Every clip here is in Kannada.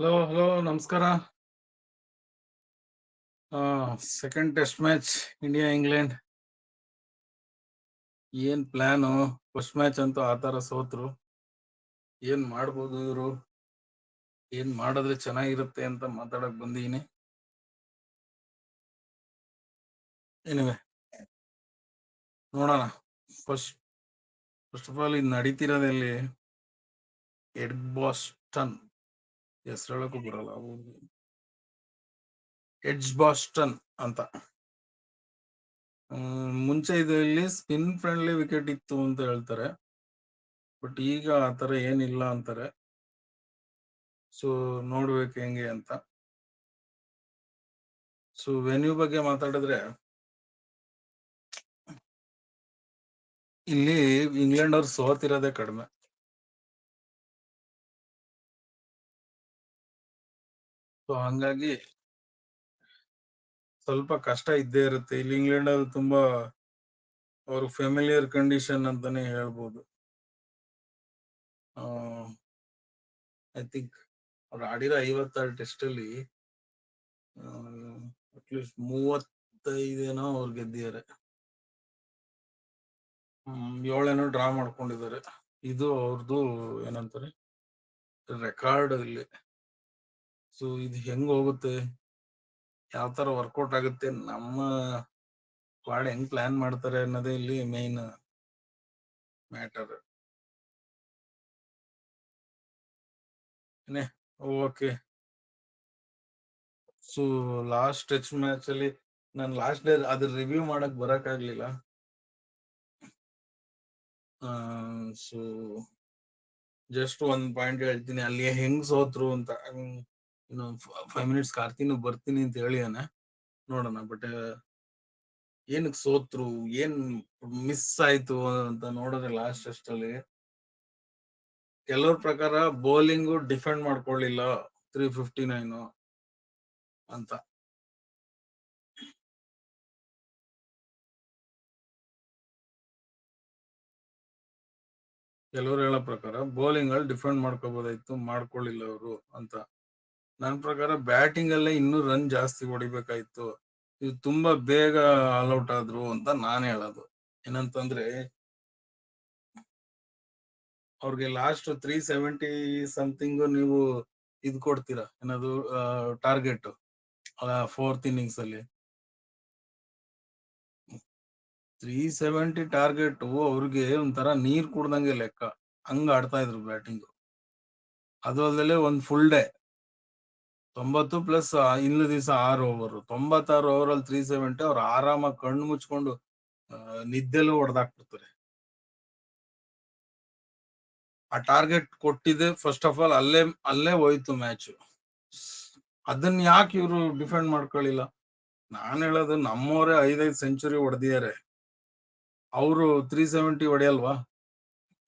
ಹಲೋ ಹಲೋ ನಮಸ್ಕಾರ. Second test match India England ಏನ್ ಪ್ಲಾನು ಫಸ್ಟ್ ಮ್ಯಾಚ್ ಅಂತೂ ಆ ತರ ಸೋತ್ರು. ಏನ್ ಮಾಡ್ಬೋದು ಇವರು? ಏನ್ ಮಾಡಿದ್ರೆ ಚೆನ್ನಾಗಿರುತ್ತೆ ಅಂತ ಮಾತಾಡಕ್ ಬಂದೀನಿ. ಏನಿವೆ ನೋಡೋಣ. ಫಸ್ಟ್ ಫಸ್ಟ್ ಆಫ್ ಆಲ್ ಇದು ನಡೀತಿರೋದಲ್ಲಿ ಎಡ್ ಬಾಸ್ಟನ್ ಹೆಸರು ಹೇಳಕ್ಕೂ ಬರಲ್ಲ ಎಡ್ಜ್ ಬಾಸ್ಟನ್ ಅಂತ. ಮುಂಚೆ ಇದರಲ್ಲಿ ಸ್ಪಿನ್ ಫ್ರೆಂಡ್ಲಿ ವಿಕೆಟ್ ಇತ್ತು ಅಂತ ಹೇಳ್ತಾರೆ. ಬಟ್ ಈಗ ಆತರ ಏನಿಲ್ಲ ಅಂತಾರೆ. ಸೊ ನೋಡ್ಬೇಕು ಹೆಂಗೆ ಅಂತ. ಸೊ ವೆನ್ಯೂ ಬಗ್ಗೆ ಮಾತಾಡಿದ್ರೆ ಇಲ್ಲಿ ಇಂಗ್ಲೆಂಡ್ ಅವ್ರು ಸೋತಿರೋದೇ ಕಡಿಮೆ. ಸೊ ಹಂಗಾಗಿ ಸ್ವಲ್ಪ ಕಷ್ಟ ಇದ್ದೇ ಇರುತ್ತೆ. ಇಲ್ಲಿ ಇಂಗ್ಲೆಂಡ್ ಅಲ್ಲಿ ತುಂಬಾ ಅವ್ರ ಫ್ಯಾಮಿಲಿಯರ್ ಕಂಡೀಷನ್ ಅಂತಾನೆ ಹೇಳ್ಬೋದು. ಐ ಥಿಂಕ್ ಅವ್ರು ಆಡಿರೋ ಐವತ್ತಾರು ಟೆಸ್ಟ್ ಅಲ್ಲಿ ಅಟ್ಲೀಸ್ಟ್ ಮೂವತ್ತೈದೇನೋ ಅವ್ರು ಗೆದ್ದಿದ್ದಾರೆ. ಏಳೇನೋ ಡ್ರಾ ಮಾಡ್ಕೊಂಡಿದ್ದಾರೆ. ಇದು ಅವ್ರದ್ದು ಏನಂತಾರೆ? ರೆಕಾರ್ಡ್ ಇಲ್ಲಿ ಸೊ, ಇದು ಹೆಂಗ್ ಹೋಗುತ್ತೆ? ಯಾವ ತರ ವರ್ಕೌಟ್ ಆಗುತ್ತೆ? ನಮ್ಮ ಸ್ಕ್ವಾಡ್ ಹೆಂಗ್ ಪ್ಲಾನ್ ಮಾಡ್ತಾರೆ ಅನ್ನೋದೇ ಇಲ್ಲಿ main matter. Okay. So, last test match ಅಲ್ಲಿ ನಾನು ಲಾಸ್ಟ್ ಡೇ ಅದ್ರ ರಿವ್ಯೂ ಮಾಡಕ್ ಬರಕ್ ಆಗ್ಲಿಲ್ಲ ಸೊ, ಜಸ್ಟ್ ಒಂದ್ ಪಾಯಿಂಟ್ ಹೇಳ್ತೀನಿ. ಅಲ್ಲಿ ಹೆಂಗ್ ಸೋತ್ರು ಅಂತ. ಹ್ಮ್, ಇನ್ನು ಫೈವ್ ಮಿನಿಟ್ಸ್ ಕಾರ್ತೀನಿ ಬರ್ತೀನಿ ಅಂತ ಹೇಳಿದಾನೆ ನೋಡೋಣ ಬಟ್ ಏನಕ್ ಸೋತ್ರು ಏನ್ ಮಿಸ್ ಆಯ್ತು ಅಂತ ನೋಡಿದ್ರೆ ಲಾಸ್ಟ್ ಅಷ್ಟಲ್ಲಿ ಕೆಲವ್ರ ಪ್ರಕಾರ ಬೌಲಿಂಗ್ ಡಿಫೆಂಡ್ ಮಾಡ್ಕೊಳ್ಳಿಲ್ಲ ತ್ರೀ ಫಿಫ್ಟಿ ನೈನ್ ಅಂತ. ಕೆಲವ್ರು ಹೇಳೋ ಪ್ರಕಾರ ಬೌಲಿಂಗ್ ಅಲ್ಲಿ ಡಿಫೆಂಡ್ ಮಾಡ್ಕೋಬಹುದಾಯ್ತು ಮಾಡ್ಕೊಳ್ಳಿಲ್ಲ ಅವರು ಅಂತ. ನನ್ನ ಪ್ರಕಾರ ಬ್ಯಾಟಿಂಗ್ ಅಲ್ಲೇ ಇನ್ನೂ ರನ್ ಜಾಸ್ತಿ ಹೊಡಿಬೇಕಾಯ್ತು. ಇದು ತುಂಬಾ ಬೇಗ ಆಲ್ಔಟ್ ಆದ್ರು ಅಂತ ನಾನ್ ಹೇಳೋದು. ಏನಂತಂದ್ರೆ ಅವ್ರಿಗೆ ಲಾಸ್ಟ್ ತ್ರೀ ಸೆವೆಂಟಿ ಸಮಥಿಂಗ್ ನೀವು ಇದ್ ಕೊಡ್ತೀರಾ? ಏನದು ಟಾರ್ಗೆಟ್ ಫೋರ್ತ್ ಇನ್ನಿಂಗ್ಸ್ ಅಲ್ಲಿ. ತ್ರೀ ಸೆವೆಂಟಿ ಟಾರ್ಗೆಟ್ ಅವ್ರಿಗೆ ಒಂಥರ ನೀರ್ ಕುಡ್ದಂಗೆ ಲೆಕ್ಕ. ಹಂಗ ಆಡ್ತಾ ಇದ್ರು ಬ್ಯಾಟಿಂಗ್ ಅದು ಅಲ್ಲದೆ ಒಂದ್ ಫುಲ್ ಡೇ ತೊಂಬತ್ತು ಪ್ಲಸ್ ಇನ್ನು ದಿವಸ ಆರು ಓವರ್ ತೊಂಬತ್ತಾರು ಓವರ್ ಅಲ್ಲಿ ತ್ರೀ ಸೆವೆಂಟಿ ಅವ್ರು ಆರಾಮಾಗಿ ಕಣ್ಣು ಮುಚ್ಕೊಂಡು ನಿದ್ದೆಲ್ಲೂ ಹೊಡೆದಾಕ್ಬಿಡ್ತಾರೆ. ಆ ಟಾರ್ಗೆಟ್ ಕೊಟ್ಟಿದೆ ಫಸ್ಟ್ ಆಫ್ ಆಲ್ ಅಲ್ಲೇ ಅಲ್ಲೇ ಹೋಯ್ತು ಮ್ಯಾಚ್ ಅದನ್ನ ಯಾಕೆ ಇವರು ಡಿಫೆಂಡ್ ಮಾಡ್ಕೊಳ್ಳಿಲ್ಲ ನಾನು ಹೇಳೋದು ನಮ್ಮವರೇ ಐದೈದು ಸೆಂಚುರಿ ಹೊಡೆದಿದ್ದಾರೆ ಅವರು ತ್ರೀ ಸೆವೆಂಟಿ ಹೊಡೆಯಲ್ವಾ?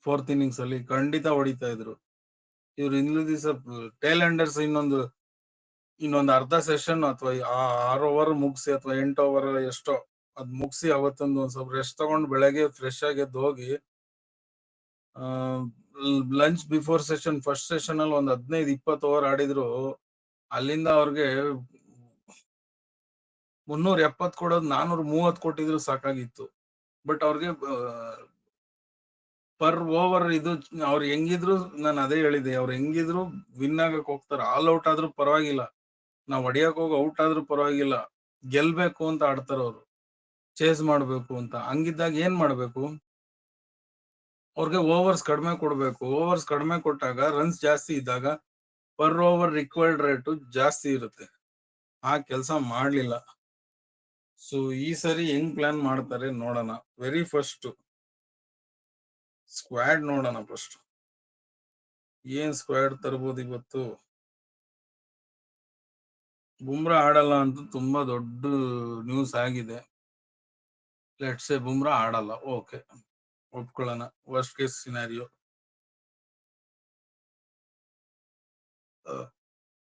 ಫೋರ್ತ್ ಇನ್ನಿಂಗ್ಸ್ ಅಲ್ಲಿ ಖಂಡಿತ ಹೊಡಿತಾ ಇದ್ರು. ಇವ್ರು ಇನ್ನೂ ದಿವಸ ಟೇಲೆಂಡರ್ಸ್ ಇನ್ನೊಂದು ಇನ್ನೊಂದು ಅರ್ಧ ಸೆಷನ್ ಅಥವಾ ಆ ಆರು ಓವರ್ ಮುಗಿಸಿ ಅಥವಾ ಎಂಟು ಓವರ್ ಎಷ್ಟೋ, ಅದ್ ಮುಗಿಸಿ ಅವತ್ತೊಂದು ಒಂದ್ ಸ್ವಲ್ಪ ರೆಸ್ಟ್ ತಗೊಂಡು ಬೆಳಗ್ಗೆ ಫ್ರೆಶ್ ಆಗಿ ಎದ್ದು ಹೋಗಿ lunch before session first session ಅಲ್ಲಿ ಒಂದ್ ಹದಿನೈದು ಇಪ್ಪತ್ತು ಓವರ್ ಆಡಿದ್ರು, ಅಲ್ಲಿಂದ ಅವ್ರಿಗೆ ಮುನ್ನೂರ ಎಪ್ಪತ್ ಕೊಡೋದು ನಾನೂರ ಮೂವತ್ ಕೊಟ್ಟಿದ್ರು ಸಾಕಾಗಿತ್ತು. ಬಟ್ ಅವ್ರಿಗೆ ಪರ್ ಓವರ್ ಇದು ಅವ್ರು ಹೆಂಗಿದ್ರು, ನಾನು ಅದೇ ಹೇಳಿದೆ, ಅವ್ರು ಹೆಂಗಿದ್ರು ವಿನ್ ಆಗಕ್ ಹೋಗ್ತಾರೆ. ಆಲ್ ಔಟ್ ಆದ್ರೂ ಪರವಾಗಿಲ್ಲ. ನಾವ್ ಹೊಡಿಯಕ್ ಹೋಗಿ ಔಟ್ ಆದ್ರೂ ಪರವಾಗಿಲ್ಲ. ಗೆಲ್ಬೇಕು ಅಂತ ಆಡ್ತಾರವ್ರು. ಚೇಸ್ ಮಾಡ್ಬೇಕು ಅಂತ. ಹಂಗಿದ್ದಾಗ ಏನ್ ಮಾಡ್ಬೇಕು? ಅವ್ರಿಗೆ ಓವರ್ಸ್ ಕಡಿಮೆ ಕೊಡ್ಬೇಕು. ಓವರ್ಸ್ ಕಡಿಮೆ ಕೊಟ್ಟಾಗ ರನ್ಸ್ ಜಾಸ್ತಿ ಇದ್ದಾಗ ಪರ್ ಓವರ್ ರಿಕ್ವೈರ್ಡ್ ರೇಟ್ ಜಾಸ್ತಿ ಇರುತ್ತೆ. ಆ ಕೆಲಸ ಮಾಡ್ಲಿಲ್ಲ. ಸೊ ಈ ಸರಿ ಹೆಂಗ್ ಪ್ಲಾನ್ ಮಾಡ್ತಾರೆ ನೋಡೋಣ. ವೆರಿ ಫಸ್ಟ್ ಸ್ಕ್ವಾಡ್ ನೋಡೋಣ ಫಸ್ಟ್ ಏನ್ ಸ್ಕ್ವಾಡ್ ತರ್ಬೋದು ಇವತ್ತು? ಬುಮ್ರಾ ಆಡಲ್ಲ ಅಂತ ತುಂಬಾ ದೊಡ್ಡ ನ್ಯೂಸ್ ಆಗಿದೆ. ಲೆಟ್ಸ್ ಎ ಬುಮ್ರಾ ಆಡಲ್ಲ okay ಒಪ್ಕೊಳ್ಳೋಣ. Worst case scenario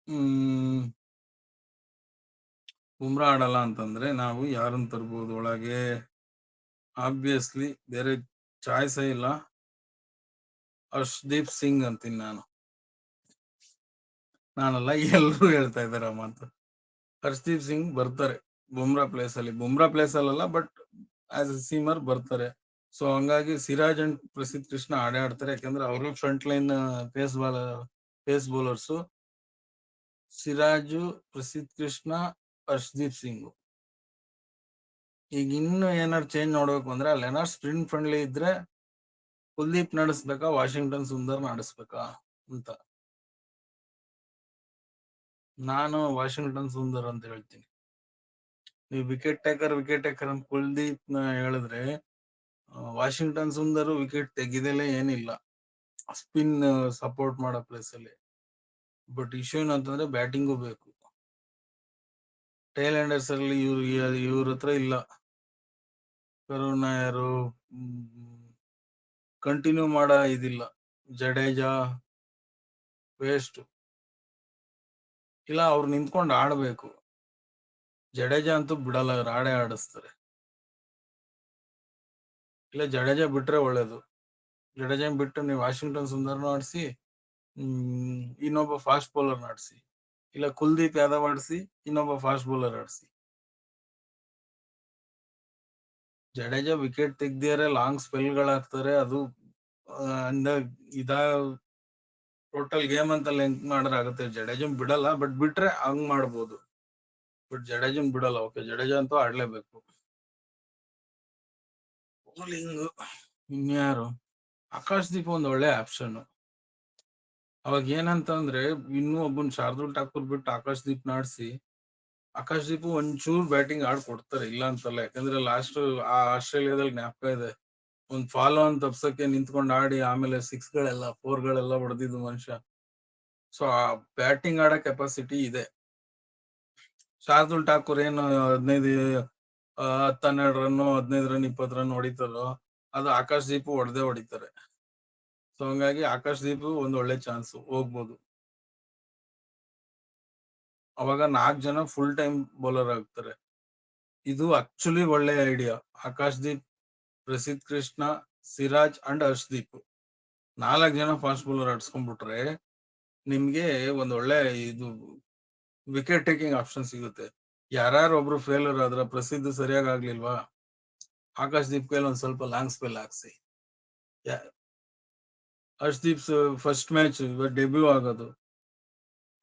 hmm. Bumrah ಆಡಲ್ಲ ಅಂತಂದ್ರೆ ನಾವು ಯಾರನ್ನ ತರ್ಬೋದು? ಒಳಗೆ ಆಬ್ವಿಯಸ್ಲಿ ಬೇರೆ ಚಾಯ್ಸ್ ಇಲ್ಲ. ಹರ್ಷದೀಪ್ ಸಿಂಗ್ ಅಂತೀನಿ ನಾನು. ನಾನಲ್ಲ ಎಲ್ರು ಹೇಳ್ತಾ ಇದಾರೆ ಆ ಮಾತು. ಹರ್ಷದೀಪ್ ಸಿಂಗ್ ಬರ್ತಾರೆ ಬುಮ್ರಾ ಪ್ಲೇಸ್ ಅಲ್ಲಿ. ಬುಮ್ರಾ ಪ್ಲೇಸ್ ಅಲ್ಲ ಬಟ್ ಆಸ್ ಎ ಸೀಮರ್ ಬರ್ತಾರೆ. ಸೊ ಹಂಗಾಗಿ ಸಿರಾಜ್ ಅಂಡ್ ಪ್ರಸಿದ್ಧ ಕೃಷ್ಣ ಆಡೇ ಆಡ್ತಾರೆ ಯಾಕಂದ್ರೆ ಅವರು front line pace ball pace bowlers Siraj, Prasidh Krishna Harshdeep Singh. ಈಗ ಇನ್ನು ಏನಾರು ಚೇಂಜ್ ನೋಡ್ಬೇಕು ಅಂದ್ರೆ ಅಲ್ಲಿ ಏನಾರು ಸ್ಪ್ರಿಂಟ್ ಫ್ರೆಂಡ್ಲಿ ಇದ್ರೆ, ಕುಲ್ದೀಪ್ ನಡೆಸ್ಬೇಕಾ, ವಾಷಿಂಗ್ಟನ್ ಸುಂದರ್ ನಡೆಸ್ಬೇಕಾ ಅಂತ. ನಾನು ವಾಷಿಂಗ್ಟನ್ ಸುಂದರ್ ಅಂತ ಹೇಳ್ತೀನಿ. ನೀವು ವಿಕೆಟ್ ಟೇಕರ್ ವಿಕೆಟ್ ಟೇಕರ್ ಅಂತ ಕುಲ್ದೀಪ್ ಹೇಳಿದ್ರೆ ವಾಷಿಂಗ್ಟನ್ ಸುಂದರ್ ವಿಕೆಟ್ ತೆಗಿದಲೇ ಏನಿಲ್ಲ. ಸ್ಪಿನ್ ಸಪೋರ್ಟ್ ಮಾಡೋ ಪ್ಲೇಸ್ ಅಲ್ಲಿ ಬಟ್ ಇಶ್ಯೂ ಏನಂತಂದ್ರೆ ಬ್ಯಾಟಿಂಗು ಬೇಕು. ಟೈಲ್ ಹ್ಯಾಂಡರ್ಸ್ ಅಲ್ಲಿ ಇವ್ರು, ಇವ್ರ ಹತ್ರ ಇಲ್ಲ. ಕರುಣ್ ಯಾರು ಕಂಟಿನ್ಯೂ ಮಾಡ ಇದಿಲ್ಲ. ಜಡೇಜಾ ವೇಸ್ಟ್ ಇಲ್ಲ, ಅವ್ರು ನಿಂತ್ಕೊಂಡು ಆಡ್ಬೇಕು. ಜಡೇಜಾ ಅಂತೂ ಬಿಡಲ್ಲ ಅವ್ರು ಆಡೇ ಆಡಿಸ್ತಾರೆ. ಇಲ್ಲ, ಜಡೇಜಾ ಬಿಟ್ರೆ ಒಳ್ಳೇದು. ಜಡೇಜಾ ಬಿಟ್ಟು ನೀವು ವಾಷಿಂಗ್ಟನ್ ಸುಂದರ್ನ ಆಡಿಸಿ ಇನ್ನೊಬ್ಬ ಫಾಸ್ಟ್ ಬೌಲರ್ ಆಡಿಸಿ, ಇಲ್ಲ, ಕುಲ್ದೀಪ್ ಯಾದವ್ ಆಡಿಸಿ, ಇನ್ನೊಬ್ಬ ಫಾಸ್ಟ್ ಬೌಲರ್ ಆಡಿಸಿ. ಜಡೇಜಾ ವಿಕೆಟ್ ತೆಗ್ದಿಯಾರೆ ಲಾಂಗ್ ಸ್ಪೆಲ್ಗಳಾಗ್ತಾರೆ ಅದು ಅಂದ, ಇದ ಟೋಟಲ್ ಗೇಮ್ ಅಂತ ಲೆಂಕ್ ಆಗುತ್ತೆ ಜಡೇಜನ್ ಬಿಡಲ್ಲ, ಬಟ್ ಬಿಟ್ರೆ ಹಂಗ್ ಮಾಡ್ಬೋದು. ಬಟ್ ಜಡೇಜನ್ ಬಿಡಲ್ಲ, ಓಕೆ, ಜಡೇಜಾ ಅಂತೂ ಆಡ್ಲೇಬೇಕು. ಬೌಲಿಂಗ್ ಇನ್ಯಾರು ಆಕಾಶ್ ದೀಪ್ ಒಂದ್ ಒಳ್ಳೆ ಆಪ್ಷನ್ ಅವಾಗ ಏನಂತಂದ್ರೆ, ಇನ್ನೂ ಒಬ್ಬನ್ ಶಾರ್ದುಲ್ ಠಾಕೂರ್ ಬಿಟ್ಟು ಆಕಾಶ್ ದೀಪ್ ನಾಡ್ಸಿ ಆಕಾಶ್ ದೀಪ್ ಒಂಚೂರ್ ಬ್ಯಾಟಿಂಗ್ ಆಡ್ ಕೊಡ್ತಾರೆ ಇಲ್ಲ ಅಂತಲ್ಲ. ಯಾಕಂದ್ರೆ ಲಾಸ್ಟ್ ಆ ಆಸ್ಟ್ರೇಲಿಯಾದಲ್ಲಿ ಜ್ಞಾಪಕ ಇದೆ. ಒಂದ್ ಫಾಲೋ ಅನ್ ತಪ್ಸಕ್ಕೆ ನಿಂತ್ಕೊಂಡು ಆಡಿ ಆಮೇಲೆ ಸಿಕ್ಸ್ ಗಳೆಲ್ಲ ಫೋರ್ ಗಳೆಲ್ಲ ಹೊಡೆದಿದ್ದು ಮನುಷ್ಯ. ಸೊ ಆ ಬ್ಯಾಟಿಂಗ್ ಆಡೋ ಕೆಪಾಸಿಟಿ ಇದೆ. ಶಾರ್ದುಲ್ ಠಾಕೂರ್ ಏನು ಹದಿನೈದು ಹತ್ತು ಹನ್ನೆರಡು ರನ್ ಹದಿನೈದು ರನ್, ಇಪ್ಪತ್ತು ರನ್ ಹೊಡಿತಾರೋ, ಅದು ಆಕಾಶ್ ದೀಪ್ ಹೊಡೆದೇ ಹೊಡಿತಾರೆ. ಸೊ ಹಂಗಾಗಿ ಆಕಾಶ್ ದೀಪ್ ಒಂದ್ ಒಳ್ಳೆ ಚಾನ್ಸ್ ಹೋಗ್ಬೋದು. ಅವಾಗ ನಾಲ್ಕು ಜನ ಫುಲ್ ಟೈಮ್ ಬೌಲರ್ ಆಗ್ತಾರೆ. ಇದು ಆಕ್ಚುಲಿ ಒಳ್ಳೆ ಐಡಿಯಾ ಆಕಾಶ್ ದೀಪ್ ಪ್ರಸಿದ್ಧ ಕೃಷ್ಣ, ಸಿರಾಜ್ ಅಂಡ್ ಹರ್ಷದೀಪ್. ನಾಲ್ಕು ಜನ ಫಾಸ್ಟ್ ಬೌಲರ್ ಆಡ್ಸ್ಕೊಂಡ್ಬಿಟ್ರೆ ನಿಮ್ಗೆ ಒಂದ್ ಒಳ್ಳೆ ಇದು ವಿಕೆಟ್ ಟೇಕಿಂಗ್ ಆಪ್ಷನ್ ಸಿಗುತ್ತೆ. ಯಾರ್ಯಾರು ಒಬ್ರು ಫೇಲರ್ ಆದ್ರ ಪ್ರಸಿದ್ಧ ಸರಿಯಾಗಿ ಆಗ್ಲಿಲ್ವಾ? ಆಕಾಶ್ ದೀಪ್ ಕೈಲಿ ಒಂದ್ ಸ್ವಲ್ಪ ಲಾಂಗ್ ಸ್ಪೆಲ್ ಹಾಕ್ಸಿ. ಹರ್ಷದೀಪ್ ಫಸ್ಟ್ ಮ್ಯಾಚ್ ಡೆಬ್ಯೂ ಆಗೋದು.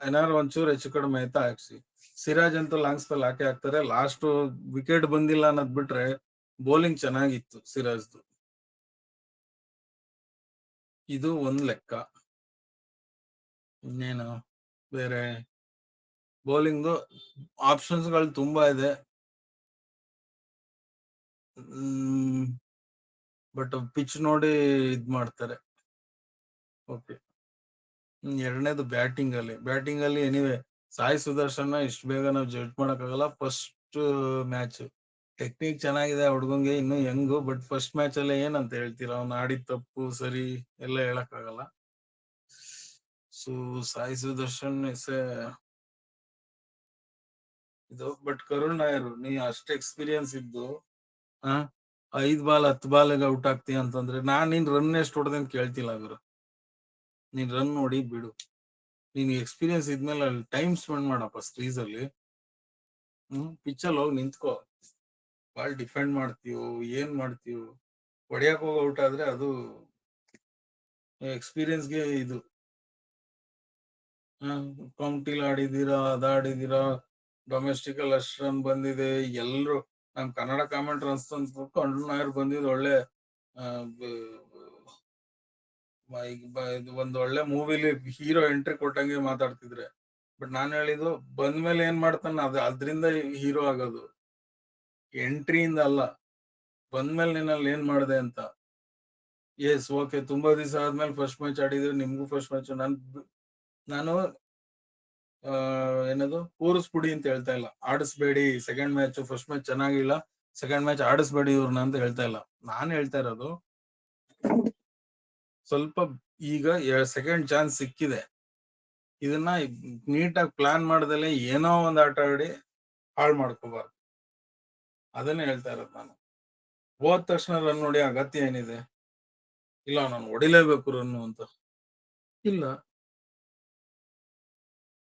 ಏನಾರು ಒಂಚೂರು ಹೆಚ್ಚು ಕಡಿಮೆ ಆಯ್ತಾ ಹಾಕ್ಸಿ. ಸಿರಾಜ್ ಅಂತೂ ಲಾಂಗ್ ಸ್ಪೆಲ್ ಹಾಕಿ ಹಾಕ್ತಾರೆ. ಲಾಸ್ಟ್ ವಿಕೆಟ್ ಬಂದಿಲ್ಲ ಅನ್ನೋದ್ ಬಿಟ್ರೆ ಬೌಲಿಂಗ್ ಚೆನ್ನಾಗಿತ್ತು ಸಿರಾಜ್ದು. ಇದು ಒಂದ್ ಲೆಕ್ಕ. ಇನ್ನೇನು? ಬೇರೆ? ಬೌಲಿಂಗ್ ಆಪ್ಷನ್ಸ್ಗಳು ತುಂಬಾ ಇದೆ. ಬಟ್ ಪಿಚ್ ನೋಡಿ ಇದ್ ಮಾಡ್ತಾರೆ. ಓಕೆ ಎರಡನೇದು ಬ್ಯಾಟಿಂಗ್ ಅಲ್ಲಿ. ಬ್ಯಾಟಿಂಗ್ ಅಲ್ಲಿ ಎನಿವೆ ಸಾಯಿ ಸುದರ್ಶನ್ ಇಷ್ಟು ಬೇಗ ನಾವು ಜಡ್ಜ್ ಮಾಡಕ್ಕಾಗಲ್ಲ. ಫಸ್ಟ್ ಮ್ಯಾಚ್ ಟೆಕ್ನಿಕ್ ಚೆನ್ನಾಗಿದೆ ಹುಡುಗಂಗೆ, ಇನ್ನು ಹೆಂಗು ಬಟ್ ಫಸ್ಟ್ ಮ್ಯಾಚ್ ಅಲ್ಲಿ ಏನಂತ ಹೇಳ್ತೀರಾ? ಅವ್ನು ಆಡಿದ ತಪ್ಪು, ಸರಿ, ಎಲ್ಲ ಹೇಳಕ್ಕಾಗಲ್ಲ. ಸೊ ಸಾಯಿ ಸುದರ್ಶನ್ ಎಸ್ ಇದು ಬಟ್ ಕರುಣ್ ನಾಯರ್, ನೀ ಅಷ್ಟು ಎಕ್ಸ್ಪೀರಿಯನ್ಸ್ ಇದ್ದು, ಆ, ಐದ್ ಬಾಲ್, ಹತ್ತು ಬಾಲ್ಗೆ ಔಟ್ ಆಗ್ತೀಯ ಅಂತಂದ್ರೆ, ನಾನ್ ನಿನ್ ರನ್ ಎಷ್ಟು ಅಂತ ಕೇಳ್ತಿಲ್ಲ ಅವರು ನೀನ್ ರನ್ ನೋಡಿ ಬಿಡು. ನಿನ್ ಎಕ್ಸ್ಪೀರಿಯನ್ಸ್ ಇದ್ಮೇಲೆ ಅಲ್ಲಿ ಟೈಮ್ ಸ್ಪೆಂಡ್ ಮಾಡಪ್ಪ ಸ್ಟ್ರೀಸ್ ಅಲ್ಲಿ. ಹ್ಮ್ ಪಿಚ್ಚಲ್ಲಿ ಹೋಗಿ ನಿಂತ್ಕೋ. ಬಾಲ್ ಡಿಫೆಂಡ್ ಮಾಡ್ತೀವೋ ಏನ್ ಮಾಡ್ತೀವೋ ಹೊಡಿಯಕ್ ಹೋಗಿ ಔಟ್ ಆದ್ರೆ ಅದು ಎಕ್ಸ್ಪೀರಿಯನ್ಸ್ಗೆ ಇದು. ಕೌಂಟಿಲ್ ಆಡಿದೀರಾ ಅದಾಡಿದೀರಾ ಡೊಮೆಸ್ಟಿಕ್ ಅಲ್ಲಿ ಬಂದಿದೆ, ಎಲ್ರು ನಮ್ ಕನ್ನಡ ಕಾಮೆಂಟ್ ಅನ್ಸ್ತು ನಾಯರ್ ಬಂದಿದ್ ಒಳ್ಳೆ ಒಂದ್ ಒಳ್ಳೆ ಮೂವಿಲಿ ಹೀರೋ ಎಂಟ್ರಿ ಕೊಟ್ಟಂಗೆ ಮಾತಾಡ್ತಿದ್ರೆ. ಬಟ್ ನಾನು ಹೇಳಿದ್ದು ಬಂದ್ಮೇಲೆ ಏನ್ ಮಾಡ್ತಾನ, ಅದ, ಅದ್ರಿಂದ ಹೀರೋ ಆಗೋದು. ಎಂಟ್ರಿಯಿಂದ ಅಲ್ಲ, ಬಂದ್ಮೇಲೆ ನಿನ್ನಲ್ಲಿ ಏನ್ ಮಾಡಿದೆ ಅಂತ. ಎಸ್ ಓಕೆ ತುಂಬಾ ದಿವಸ ಆದ್ಮೇಲೆ ಫಸ್ಟ್ ಮ್ಯಾಚ್ ಆಡಿದ್ರು, ನಿಮ್ಗೂ ಫಸ್ಟ್ ಮ್ಯಾಚ್ ನಾನು ನಾನು ಏನದು, ಕೂರಿಸ್ಬಿಡಿ ಅಂತ ಹೇಳ್ತಾ ಇಲ್ಲ. ಆಡಿಸ್ಬೇಡಿ ಸೆಕೆಂಡ್ ಮ್ಯಾಚ್ ಫಸ್ಟ್ ಮ್ಯಾಚ್ ಚೆನ್ನಾಗಿಲ್ಲ ಸೆಕೆಂಡ್ ಮ್ಯಾಚ್ ಆಡಿಸ್ಬೇಡಿ ಇವ್ರನ್ನ ಅಂತ ಹೇಳ್ತಾ ಇಲ್ಲ. ನಾನ್ ಹೇಳ್ತಾ ಇರೋದು, ಸ್ವಲ್ಪ ಈಗ ಸೆಕೆಂಡ್ ಚಾನ್ಸ್ ಸಿಕ್ಕಿದೆ. ಇದನ್ನ ನೀಟಾಗಿ ಪ್ಲಾನ್ ಮಾಡ್ದಲೆ ಏನೋ ಒಂದ್ ಆಟ ಆಡಿ ಹಾಳು ಮಾಡ್ಕೋಬಾರ್ದು. ಅದನ್ನೇ ಹೇಳ್ತಾ ಇರೋದು ನಾನು. ಹೋದ ತಕ್ಷಣ ರನ್ ನೋಡಿ ಅಗತ್ಯ ಏನಿದೆ? ಇಲ್ಲ, ನಾನು ಹೊಡಿಲೇಬೇಕು ರನ್ನು ಅಂತ. ಇಲ್ಲ.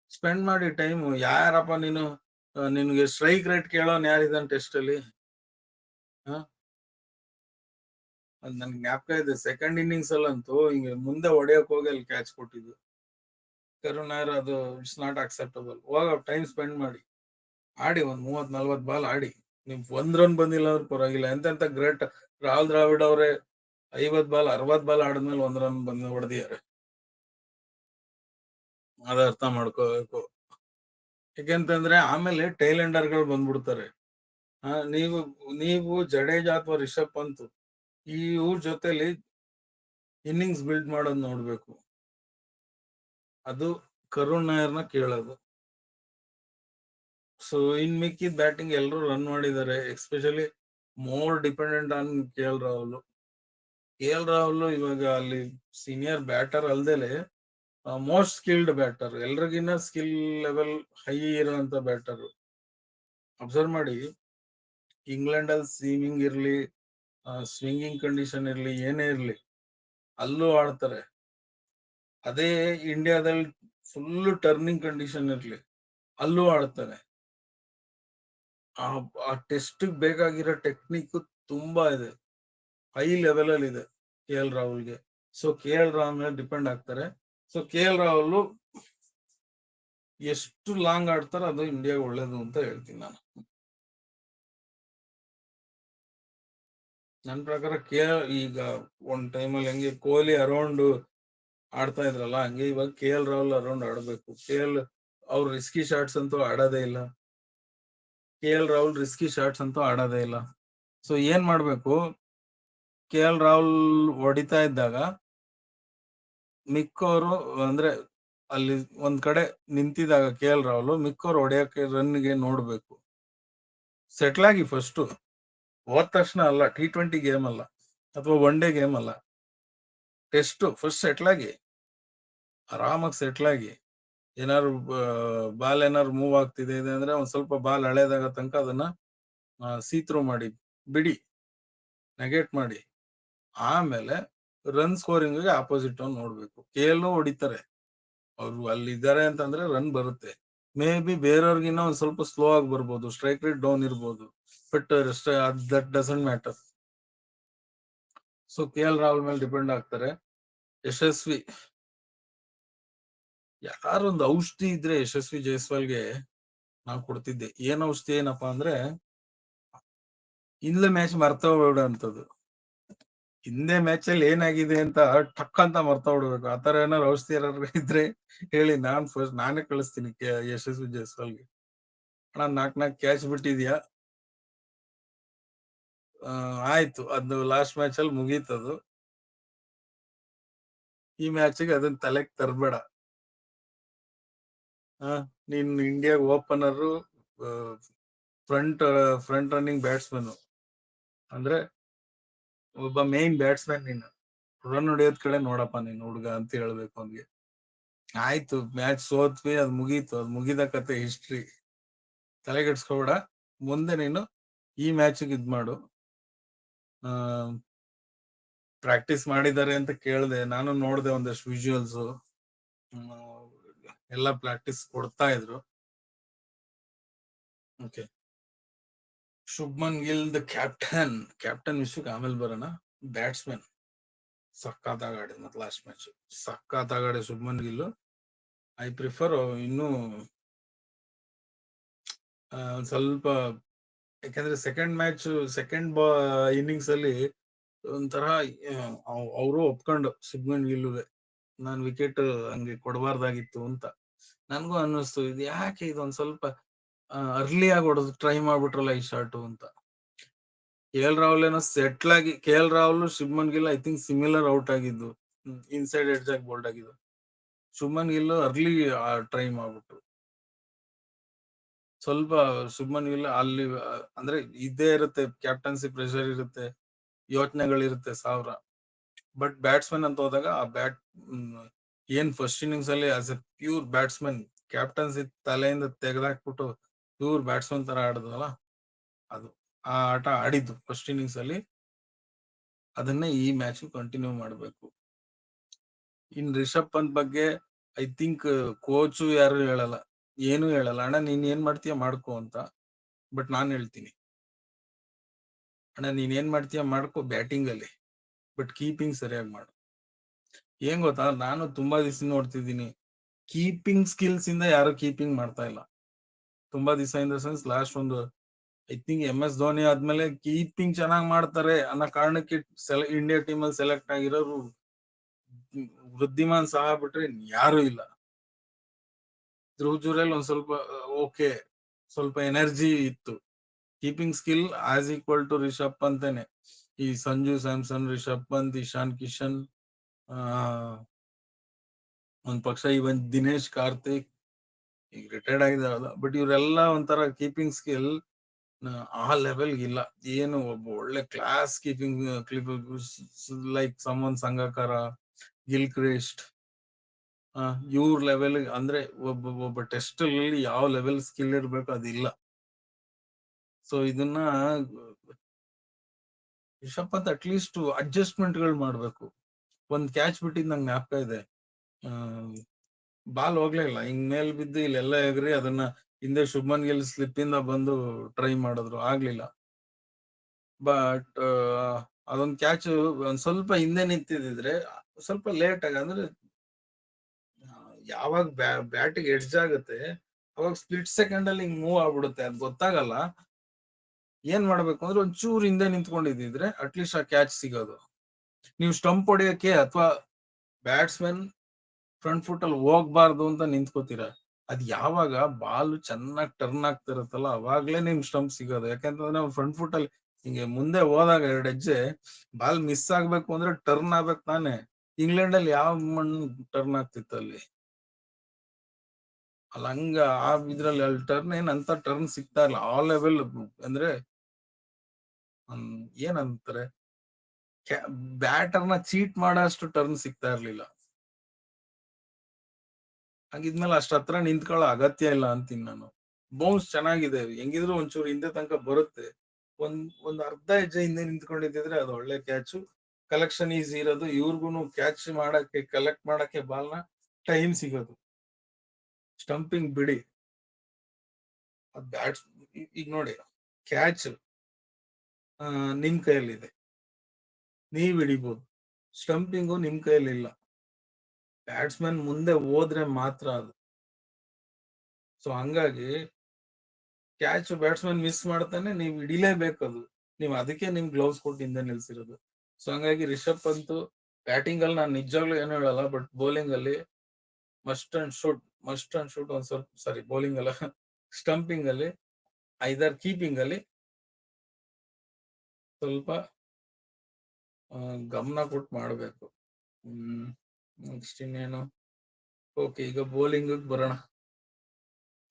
ಸ್ಪೆಂಡ್ ಮಾಡಿ ಟೈಮ್. ಯಾರಪ್ಪ ನೀನು ನಿನ್ಗೆ ಸ್ಟ್ರೈಕ್ ರೇಟ್ ಕೇಳೋನ್ ಯಾರಿದ್ದಾನೆ ಟೆಸ್ಟ್ ಅಲ್ಲಿ ಅದು ನನ್ಗೆ ಜ್ಞಾಪಕ ಇದೆ. ಸೆಕೆಂಡ್ ಇನ್ನಿಂಗ್ಸ್ ಅಲ್ಲಂತೂ ಹಿಂಗೆ ಮುಂದೆ ಹೊಡೆಯಕ್ ಹೋಗಿ ಅಲ್ಲಿ ಕ್ಯಾಚ್ ಕೊಟ್ಟಿದ್ದು. ಕರುಣಾರ್ ಅದು ಇಟ್ಸ್ ನಾಟ್ ಅಕ್ಸೆಪ್ಟಬಲ್ ಹೋಗ ಟೈಮ್ ಸ್ಪೆಂಡ್ ಮಾಡಿ. ಆಡಿ, ಒಂದ್ ಮೂವತ್ ನಲ್ವತ್ ಬಾಲ್ ಆಡಿ. ನಿಮ್ ಒಂದ್ ರನ್ ಬಂದಿಲ್ಲ ಅಂದ್ರೆ ಪರವಾಗಿಲ್ಲ. ಎಂತೆಂತ ಗ್ರೇಟ್ ರಾಹುಲ್ ದ್ರಾವಿಡ್ ಅವರೇ ಐವತ್ ಬಾಲ್ ಅರವತ್ ಬಾಲ್ ಆಡದ್ಮೇಲೆ ಒಂದ್ ರನ್ ಬಂದ್ ಹೊಡೆದಿದ್ದಾರೆ. ಅದ ಅರ್ಥ ಮಾಡ್ಕೋಬೇಕು ಯಾಕೆಂತಂದ್ರೆ ಆಮೇಲೆ ಟೈಲೆಂಡರ್ಗಳು ಬಂದ್ಬಿಡ್ತಾರೆ. ಆ, ನೀವು ನೀವು ಜಡೇಜಾ ಅಥವಾ ರಿಷಬ್ ಪಂತ್ ಈ ಇವ್ರ ಜೊತೆಲಿ ಇನ್ನಿಂಗ್ಸ್ ಬಿಲ್ಡ್ ಮಾಡೋದ್ ನೋಡ್ಬೇಕು. ಅದು ಕರುಣ್ ನಾಯರ್ನ ಕೇಳೋದು. ಸೊ ಇನ್ ಮಿಕ್ಕಿದ ಬ್ಯಾಟಿಂಗ್ ಎಲ್ಲರೂ ರನ್ ಮಾಡಿದ್ದಾರೆ especially more dependent on K L Rahul K L Rahul ಇವಾಗ ಅಲ್ಲಿ ಸೀನಿಯರ್ ಬ್ಯಾಟರ್ ಅಲ್ದೇಲೆ ಮೋಸ್ಟ್ ಸ್ಕಿಲ್ಡ್ ಬ್ಯಾಟರ್ ಎಲ್ರಿಗಿನ್ನ ಸ್ಕಿಲ್ ಲೆವೆಲ್ ಹೈ ಇರುವಂತ ಬ್ಯಾಟರ್ ಅಬ್ಸರ್ವ್ ಮಾಡಿ ಇಂಗ್ಲೆಂಡ್ ಅಲ್ಲಿ ಸೀಮಿಂಗ್ ಇರ್ಲಿ ಸ್ವಿಂಗಿಂಗ್ ಕಂಡೀಷನ್ ಇರ್ಲಿ, ಏನೇ ಇರ್ಲಿ, ಅಲ್ಲೂ ಆಡ್ತಾರೆ. ಅದೇ ಇಂಡಿಯಾದಲ್ಲಿ ಫುಲ್ ಟರ್ನಿಂಗ್ ಕಂಡೀಷನ್ ಇರ್ಲಿ, ಅಲ್ಲೂ ಆಡ್ತಾರೆ. ಆ ಆ ಟೆಸ್ಟ್ ಬೇಕಾಗಿರೋ ಟೆಕ್ನಿಕ್ ತುಂಬಾ ಇದೆ. ಹೈ ಲೆವೆಲ್ ಅಲ್ಲಿ ಇದೆ ಕೆ ಎಲ್ ರಾಹುಲ್ಗೆ. ಸೊ ಕೆ ಎಲ್ ರಾಹುಲ್ ಮೇಲೆ ಡಿಪೆಂಡ್ ಆಗ್ತಾರೆ. ಸೊ ಕೆ ಎಲ್ ರಾಹುಲ್ ಎಷ್ಟು ಲಾಂಗ್ ಆಡ್ತಾರೋ ಅದು ಇಂಡಿಯಾ ಒಳ್ಳೇದು ಅಂತ ಹೇಳ್ತೀನಿ ನಾನು. ನನ್ನ ಪ್ರಕಾರ ಕೆ ಈಗ ಒಂದ್ ಟೈಮಲ್ಲಿ ಹೆಂಗೆ ಕೊಹ್ಲಿ ಅರೌಂಡ್ ಆಡ್ತಾ ಇದ್ರಲ್ಲ, ಹಂಗೆ ಇವಾಗ ಕೆ ಎಲ್ ರಾಹುಲ್ ಅರೌಂಡ್ ಆಡ್ಬೇಕು. ಕೆ ಎಲ್ ಅವ್ರು ರಿಸ್ಕಿ ಶಾಟ್ಸ್ ಅಂತೂ ಆಡೋದೇ ಇಲ್ಲ. K L Rahul risky shots ಅಂತೂ ಆಡೋದೇ ಇಲ್ಲ. ಸೊ ಏನ್ ಮಾಡ್ಬೇಕು? ಕೆ ಎಲ್ ರಾಹುಲ್ ಹೊಡಿತಾ ಇದ್ದಾಗ ಮಿಕ್ಕವರು ಅಂದ್ರೆ ಅಲ್ಲಿ ಒಂದ್ ಕಡೆ ನಿಂತಿದಾಗ ಕೆ ಎಲ್ ರಾಹುಲ್ ಮಿಕ್ಕವ್ರು ಹೊಡೆಯೋಕೆ ರನ್ಗೆ ನೋಡ್ಬೇಕು. ಸೆಟ್ಲ್ ಆಗಿ ಫಸ್ಟ್ ಹೋದ ತಕ್ಷಣ ಅಲ್ಲ ಟಿ ಟ್ವೆಂಟಿ ಗೇಮ್ ಅಲ್ಲ, ಅಥವಾ ಒನ್ ಡೇ ಗೇಮ್ ಅಲ್ಲ. ಟೆಸ್ಟ್ ಫಸ್ಟ್ ಸೆಟ್ಲ್ ಆಗಿ. ಆರಾಮಾಗಿ ಸೆಟ್ಲ್ ಆಗಿ. ಏನಾದ್ರು ಬಾಲ್ ಏನಾದ್ರು ಮೂವ್ ಆಗ್ತಿದೆ, ಇದೆ ಅಂದ್ರೆ ಒಂದ್ ಸ್ವಲ್ಪ ಬಾಲ್ ಹಳೆದಾಗ ತನಕ ಅದನ್ನ ಸೀತ್ರು ಮಾಡಿ, ಬಿಡಿ ನೆಗೆಟ್ ಮಾಡಿ. ಆಮೇಲೆ ರನ್ ಸ್ಕೋರಿಂಗ್ಗೆ ಆಪೋಸಿಟ್ ಅವ್ನು ನೋಡ್ಬೇಕು. ಕೇಲು ಹೊಡಿತಾರೆ. ಅವ್ರು ಅಲ್ಲಿ ಇದ್ದಾರೆ ಅಂತಂದ್ರೆ ರನ್ ಬರುತ್ತೆ. ಮೇ ಬಿ ಬೇರೆಯವ್ರಿಗಿನ್ನ ಒಂದ್ ಸ್ವಲ್ಪ ಸ್ಲೋ ಆಗಿ ಬರ್ಬೋದು. ಸ್ಟ್ರೈಕ್ ರೇಟ್ ಡೌನ್ ಇರ್ಬೋದು. But that doesn't matter so K L Rahul ಮೇಲೆ ಡಿಪೆಂಡ್ ಆಗ್ತಾರೆ. ಯಶಸ್ವಿ. ಯಾರೊಂದು ಔಷಧಿ ಇದ್ರೆ ಯಶಸ್ವಿ ಜೈಸ್ವಾಲ್ಗೆ ನಾವು ಕೊಡ್ತಿದ್ದೆ. ಏನ್ ಔಷಧಿ ಏನಪ್ಪಾ ಅಂದ್ರೆ ಹಿಂದೆ ಮ್ಯಾಚ್ ಮರ್ತೋಗ್ಬಿಡ ಅಂತದ್ದು ಹಿಂದೆ ಮ್ಯಾಚ್ ಅಲ್ಲಿ ಏನಾಗಿದೆ ಅಂತ ಟಕ್ ಅಂತ ಮರ್ತೋಗ್ಬಿಡ್ಬೇಕು ಆತರ ಏನಾರು ಔಷಧಿ ಏನಾದ್ರು ಇದ್ರೆ ಹೇಳಿ, ನಾನ್ ಫಸ್ಟ್ ನಾನೇ ಕಳಿಸ್ತೀನಿ ಯಶಸ್ವಿ ಜೈಸ್ವಾಲ್ಗೆ. ಅಣ್ಣ, ನಾಕ್ ನಾಕ್ ಕ್ಯಾಚ್ ಬಿಟ್ಟಿದ್ಯಾ? ಆಯ್ತು. ಅದು ಲಾಸ್ಟ್ ಮ್ಯಾಚ್ ಅಲ್ಲಿ ಮುಗೀತದು. ಈ ಮ್ಯಾಚಿಗೆ ಅದನ್ನ ತಲೆಗೆ ತರಬೇಡ. ನೀನ್ India opener front front running batsman ಅಂದ್ರೆ ಒಬ್ಬ ಮೇನ್ ಬ್ಯಾಟ್ಸ್ಮನ್ ನೀನು. ರನ್ ಹೊಡಿಯೋದ್ ಕಡೆ ನೋಡಪ್ಪ ನೀನ್ ಹುಡುಗ ಅಂತ ಹೇಳ್ಬೇಕು ಅವ್ನಿಗೆ. ಆಯ್ತು ಮ್ಯಾಚ್ ಸೋತ್ವಿ, ಅದ್ ಮುಗೀತು. ಅದ್ ಮುಗಿದ ಕತೆ ಹಿಸ್ಟ್ರಿ ತಲೆಗೆಡ್ಸ್ಕೊಬೇಡ ಮುಂದೆ ನೀನು ಈ ಮ್ಯಾಚಿಗೆ ಇದ್ ಮಾಡು. ಪ್ರಾಕ್ಟೀಸ್ ಮಾಡಿದ್ದಾರೆ ಅಂತ ಕೇಳ್ದೆ. ನಾನು ನೋಡ್ದೆ ಒಂದಷ್ಟು ವಿಜುವಲ್ಸ್ ಎಲ್ಲ ಪ್ರಾಕ್ಟೀಸ್ ಕೊಡ್ತಾ ಇದ್ರು. Okay Shubman Gill the captain captain ವಿಶ್ವಕ್ಕೆ ಆಮೇಲೆ ಬರೋಣ. ಬ್ಯಾಟ್ಸ್ಮನ್ ಸಖತ್ತಾಗಿ ಆಡಿದ ಮತ್ತೆ ಲಾಸ್ಟ್ ಮ್ಯಾಚ್ ಸಖತ್ತಾಗಿ ಆಡಿದ ಶುಭ್ಮನ್ ಗಿಲ್. ಐ ಪ್ರಿಫರ್ ಇನ್ನು ಸ್ವಲ್ಪ, ಯಾಕಂದ್ರೆ ಸೆಕೆಂಡ್ ಮ್ಯಾಚ್ ಸೆಕೆಂಡ್ ಬಾ ಇನ್ನಿಂಗ್ಸ್ ಅಲ್ಲಿ ಒಂಥರ ಅವರು ಒಪ್ಕೊಂಡು ಶುಭ್ಮನ್ ಗಿಲ್ಲುವೆ ನಾನು ವಿಕೆಟ್ ಹಂಗೆ ಕೊಡಬಾರ್ದಾಗಿತ್ತು ಅಂತ. ನನ್ಗೂ ಅನ್ನಿಸ್ತು, ಇದು ಯಾಕೆ ಇದೊಂದ್ ಸ್ವಲ್ಪ ಅರ್ಲಿ ಆಗಿ ಹೊಡೆದು ಟ್ರೈ ಮಾಡ್ಬಿಟ್ರಲ್ಲ ಈ ಶಾರ್ಟು ಅಂತ. ಕೆ ಎಲ್ ರಾಹುಲ್ ಏನೋ ಸೆಟ್ಲ್ ಆಗಿ K L Rahul Shubman Gill I think similar out ಆಗಿದ್ದು ಇನ್ಸೈಡ್ ಎಡ್ಜ್ ಆಗಿ ಬೋಲ್ಡ್ ಆಗಿದ್ದು. ಶುಭ್ಮನ್ ಗಿಲ್ ಅರ್ಲಿ ಟ್ರೈ ಮಾಡ್ಬಿಟ್ರು. ಸ್ವಲ್ಪ ಶುಭ್ಮನ್ ಗಿಲ್ ಅಲ್ಲಿ ಅಂದ್ರೆ ಇದ್ದೇ ಇರುತ್ತೆ ಕ್ಯಾಪ್ಟನ್ಸಿ ಪ್ರೆಷರ್ ಇರುತ್ತೆ, ಯೋಚನೆಗಳಿರುತ್ತೆ ಸಾವಿರ. ಬಟ್ ಬ್ಯಾಟ್ಸ್ಮನ್ ಅಂತ ಹೋದಾಗ ಆ ಬ್ಯಾಟ್ ಏನ್ ಫಸ್ಟ್ ಇನ್ನಿಂಗ್ಸ್ ಅಲ್ಲಿ as a pure batsman captaincy ತಲೆಯಿಂದ ತೆಗೆದಾಕ್ಬಿಟ್ಟು ಪ್ಯೂರ್ ಬ್ಯಾಟ್ಸ್ಮನ್ ತರ ಆಡಿದ್ವಲ್ಲ ಅದು ಆ ಆಟ ಆಡಿದ್ದು ಫಸ್ಟ್ ಇನ್ನಿಂಗ್ಸ್ ಅಲ್ಲಿ. ಅದನ್ನ ಈ ಮ್ಯಾಚ್ ಕಂಟಿನ್ಯೂ ಮಾಡಬೇಕು. ಇನ್ ರಿಷಬ್ ಪಂತ್ ಬಗ್ಗೆ ಐ ಥಿಂಕ್ ಕೋಚು ಯಾರು ಹೇಳಲ್ಲ, ಏನು ಹೇಳಲ್ಲ. ಅಣ್ಣ, ನೀನ್ ಏನ್ ಮಾಡ್ತೀಯ ಮಾಡ್ಕೋ ಅಂತ ಬಟ್ ನಾನ್ ಹೇಳ್ತೀನಿ. ಅಣ್ಣ, ನೀನ್ ಏನ್ ಮಾಡ್ತೀಯ ಮಾಡ್ಕೋ ಬ್ಯಾಟಿಂಗ್ ಅಲ್ಲಿ ಬಟ್ ಕೀಪಿಂಗ್ ಸರಿಯಾಗಿ ಮಾಡು. ಏನ್ ಗೊತ್ತಾ? ನಾನು ತುಂಬಾ ದಿವಸ ನೋಡ್ತಿದ್ದೀನಿ. ಕೀಪಿಂಗ್ ಸ್ಕಿಲ್ಸ್ ಇಂದ ಯಾರು ಕೀಪಿಂಗ್ ಮಾಡ್ತಾ ಇಲ್ಲ. ತುಂಬಾ ದಿವಸ ಇನ್ ದ ಸೆನ್ಸ್ ಲಾಸ್ಟ್ ಒಂದು I think M S Dhoni ಆದ್ಮೇಲೆ ಕೀಪಿಂಗ್ ಚೆನ್ನಾಗಿ ಮಾಡ್ತಾರೆ ಅನ್ನೋ ಕಾರಣಕ್ಕೆ ಸೆಲೆ ಇಂಡಿಯಾ ಟೀಮ್ ಅಲ್ಲಿ ಸೆಲೆಕ್ಟ್ ಆಗಿರೋರು ವೃದ್ಧಿಮಾನ್ ಸಹ ಬಿಟ್ರೆ ಯಾರು ಇಲ್ಲ. ಧ್ರುವ ಜುರೇಲ್ ಒಂದ್ ಸ್ವಲ್ಪ ಓಕೆ ಸ್ವಲ್ಪ ಎನರ್ಜಿ ಇತ್ತು. Keeping skill as equal to Rishabh ಪಂತೇನೆ ಈ ಸಂಜು ಸ್ಯಾಮ್ಸನ್ ರಿಷಬ್ ಪಂತ್ ಇಶಾನ್ ಕಿಶನ್ ಒಂದ್ ಪಕ್ಷ ಇವನ್ ದಿನೇಶ್, ಕಾರ್ತಿಕ್ ಈಗ ರಿಟೈರ್ಡ್ ಆಗಿದಾರಲ್ಲ ಬಟ್ ಇವರೆಲ್ಲ ಒಂಥರ ಕೀಪಿಂಗ್ ಸ್ಕಿಲ್ ಆ ಲೆವೆಲ್ ಇಲ್ಲ. ಏನು ಒಬ್ಬ ಒಳ್ಳೆ ಕ್ಲಾಸ್ ಕೀಪಿಂಗ್ ಲೈಕ್ ಸಮನ್ ಸಂಗಕಾರ ಗಿಲ್ ಕ್ರಿಸ್ಟ್ ಇವ್ರ ಲೆವೆಲ್ ಅಂದ್ರೆ ಒಬ್ಬ ಒಬ್ಬ ಟೆಸ್ಟ್ ಅಲ್ಲಿ ಯಾವ ಲೆವೆಲ್ ಸ್ಕಿಲ್ ಇರ್ಬೇಕು ಅದಿಲ್ಲ. ಸೊ ಇದನ್ನ ರಿಷಬ್ ಪಂತ್ ಅಟ್ಲೀಸ್ಟ್ ಅಡ್ಜಸ್ಟ್ಮೆಂಟ್ಗಳು ಮಾಡ್ಬೇಕು. ಒಂದ್ ಕ್ಯಾಚ್ ಬಿಟ್ಟಿದ್ ನಂಗೆ ಜ್ಞಾಪಕ ಇದೆ. ಬಾಲ್ ಹೋಗ್ಲೇ ಇಲ್ಲ. ಹಿಂಗ್ ಮೇಲ್ ಬಿದ್ದು ಇಲ್ಲೆಲ್ಲ ಎಗ್ರಿ ಅದನ್ನ ಹಿಂದೆ ಶುಭ್ಮನ್ ಗಿಲ್ ಸ್ಲಿಪ್ ಇಂದ ಬಂದು ಟ್ರೈ ಮಾಡಿದ್ರು. ಆಗ್ಲಿಲ್ಲ. ಬಟ್ ಅದೊಂದ್ ಕ್ಯಾಚ್ ಒಂದ್ ಸ್ವಲ್ಪ ಹಿಂದೆ ನಿಂತಿದ್ರೆ ಸ್ವಲ್ಪ ಲೇಟ್ ಆಗ ಅಂದ್ರೆ, ಯಾವಾಗ ಬ್ಯಾಟಿಗೆ ಎಡ್ಜ್ ಆಗುತ್ತೆ, ಅವಾಗ ಸ್ಪ್ಲಿಟ್ ಸೆಕೆಂಡ್ ಅಲ್ಲಿ ಹಿಂಗ್ ಮೂವ್ ಆಗ್ಬಿಡುತ್ತೆ. ಅದ್ ಗೊತ್ತಾಗಲ್ಲ. ಏನ್ ಮಾಡ್ಬೇಕು ಅಂದ್ರೆ ಒಂಚೂರು ಹಿಂದೆ ನಿಂತ್ಕೊಂಡಿದ್ರೆ ಅಟ್ಲೀಸ್ಟ್ ಆ ಕ್ಯಾಚ್ ಸಿಗೋದು. ನೀವು ಸ್ಟಂಪ್ ಹೊಡೆಯೋಕೆ ಅಥವಾ ಬ್ಯಾಟ್ಸ್ಮನ್ ಫ್ರಂಟ್ ಫುಟ್ ಅಲ್ಲಿ ಹೋಗ್ಬಾರ್ದು ಅಂತ ನಿಂತ್ಕೋತೀರ? ಅದ್ ಯಾವಾಗ ಬಾಲ್ ಚೆನ್ನಾಗಿ ಟರ್ನ್ ಆಗ್ತಿರತ್ತಲ್ಲ, ಅವಾಗ್ಲೇ ನಿಮ್ ಸ್ಟಂಪ್ ಸಿಗೋದು. ಯಾಕಂತಂದ್ರೆ ನಾವು ಫ್ರಂಟ್ ಫುಟ್ ಅಲ್ಲಿ ಹಿಂಗೆ ಮುಂದೆ ಹೋದಾಗ ಎರಡು ಹೆಜ್ಜೆ ಬಾಲ್ ಮಿಸ್ ಆಗ್ಬೇಕು ಅಂದ್ರೆ ಟರ್ನ್ ಆಗ್ಬೇಕು ತಾನೆ? ಇಂಗ್ಲೆಂಡ್ ಅಲ್ಲಿ ಯಾವ ಮಣ್ಣು ಟರ್ನ್ ಆಗ್ತಿತ್ತು ಅಲ್ಲಿ? ಅಲ್ಲ, ಹಂಗ ಆ ಇದ್ರಲ್ಲಿ ಅಲ್ಲಿ ಟರ್ನ್ ಏನ್ ಅಂತ ಟರ್ನ್ ಸಿಗ್ತಾ ಇಲ್ಲ. ಆ ಲೆವೆಲ್ ಅಂದ್ರೆ ಏನಂತಾರೆ? ಬ್ಯಾಟರ್ನ ಚೀಟ್ ಮಾಡೋ ಟರ್ನ್ ಸಿಗ್ತಾ ಇರ್ಲಿಲ್ಲ. ಹಂಗಿದ್ಮೇಲೆ ಅಷ್ಟ ಹತ್ರ ನಿಂತ್ಕೊಳ್ಳೋ ಅಗತ್ಯ ಇಲ್ಲ ಅಂತೀನಿ ನಾನು. ಬೌನ್ಸ್ ಚೆನ್ನಾಗಿದೆ, ಹೆಂಗಿದ್ರು ಒಂಚೂರು ಹಿಂದೆ ತನಕ ಬರುತ್ತೆ. ಒಂದ್ ಒಂದ್ ಅರ್ಧ ಹೆಜ್ಜೆ ಹಿಂದೆ ನಿಂತ್ಕೊಂಡಿದ್ರೆ ಅದು ಒಳ್ಳೆ ಕ್ಯಾಚು ಕಲೆಕ್ಷನ್ ಈಸಿ ಇರೋದು ಇವ್ರಿಗೂ ಕ್ಯಾಚ್ ಮಾಡಕ್ಕೆ ಕಲೆಕ್ಟ್ ಮಾಡಕ್ಕೆ ಬಾಲ್ನ ಟೈಮ್ ಸಿಗೋದು. ಸ್ಟಂಪಿಂಗ್ ಬಿಡಿ. ಬ್ಯಾಟ್ಸ್ ಈಗ ನೋಡಿ ಕ್ಯಾಚ್ ನಿಮ್ ಕೈಯಲ್ಲಿದೆ. ನೀವ್ ಹಿಡಿಬಹುದು ಸ್ಟಂಪಿಂಗು ನಿಮ್ ಕೈಯಲ್ಲಿ ಇಲ್ಲ ಬ್ಯಾಟ್ಸ್ಮನ್ ಮುಂದೆ ಹೋದ್ರೆ ಮಾತ್ರ ಅದು. ಸೊ, ಹಂಗಾಗಿ ಕ್ಯಾಚ್ ಬ್ಯಾಟ್ಸ್ಮನ್ ಮಿಸ್ ಮಾಡ್ತಾನೆ, ನೀವು ಹಿಡಿಲೇಬೇಕದು ನೀವು ಅದಕ್ಕೆ ನಿಮ್ ಗ್ಲೌಸ್ ಕೊಟ್ಟು ಹಿಂದೆ ನಿಲ್ಸಿರೋದು. ಸೊ, ಹಂಗಾಗಿ ರಿಷಬ್ ಪಂತ್ ಬ್ಯಾಟಿಂಗ್ ಅಲ್ಲಿ ನಾನು ನಿಜವಾಗ್ಲೂ ಏನು ಹೇಳಲ್ಲ, ಬಟ್ ಬೌಲಿಂಗ್ ಅಲ್ಲಿ must and shoot must and shoot ಒಂದ್ ಸ್ವಲ್ಪ, ಸಾರಿ ಬೌಲಿಂಗ್ ಅಲ್ಲ ಸ್ಟಂಪಿಂಗ್ ಅಲ್ಲಿ ಐದರ್ ಕೀಪಿಂಗ್ ಅಲ್ಲಿ ಸ್ವಲ್ಪ ಗಮನ ಕೊಟ್ಟು ಮಾಡಬೇಕು. ಹ್ಮ್ ನೆಕ್ಸ್ಟ್ ಇನ್ನೇನು? ಓಕೆ ಈಗ ಬೌಲಿಂಗ್ ಬರೋಣ.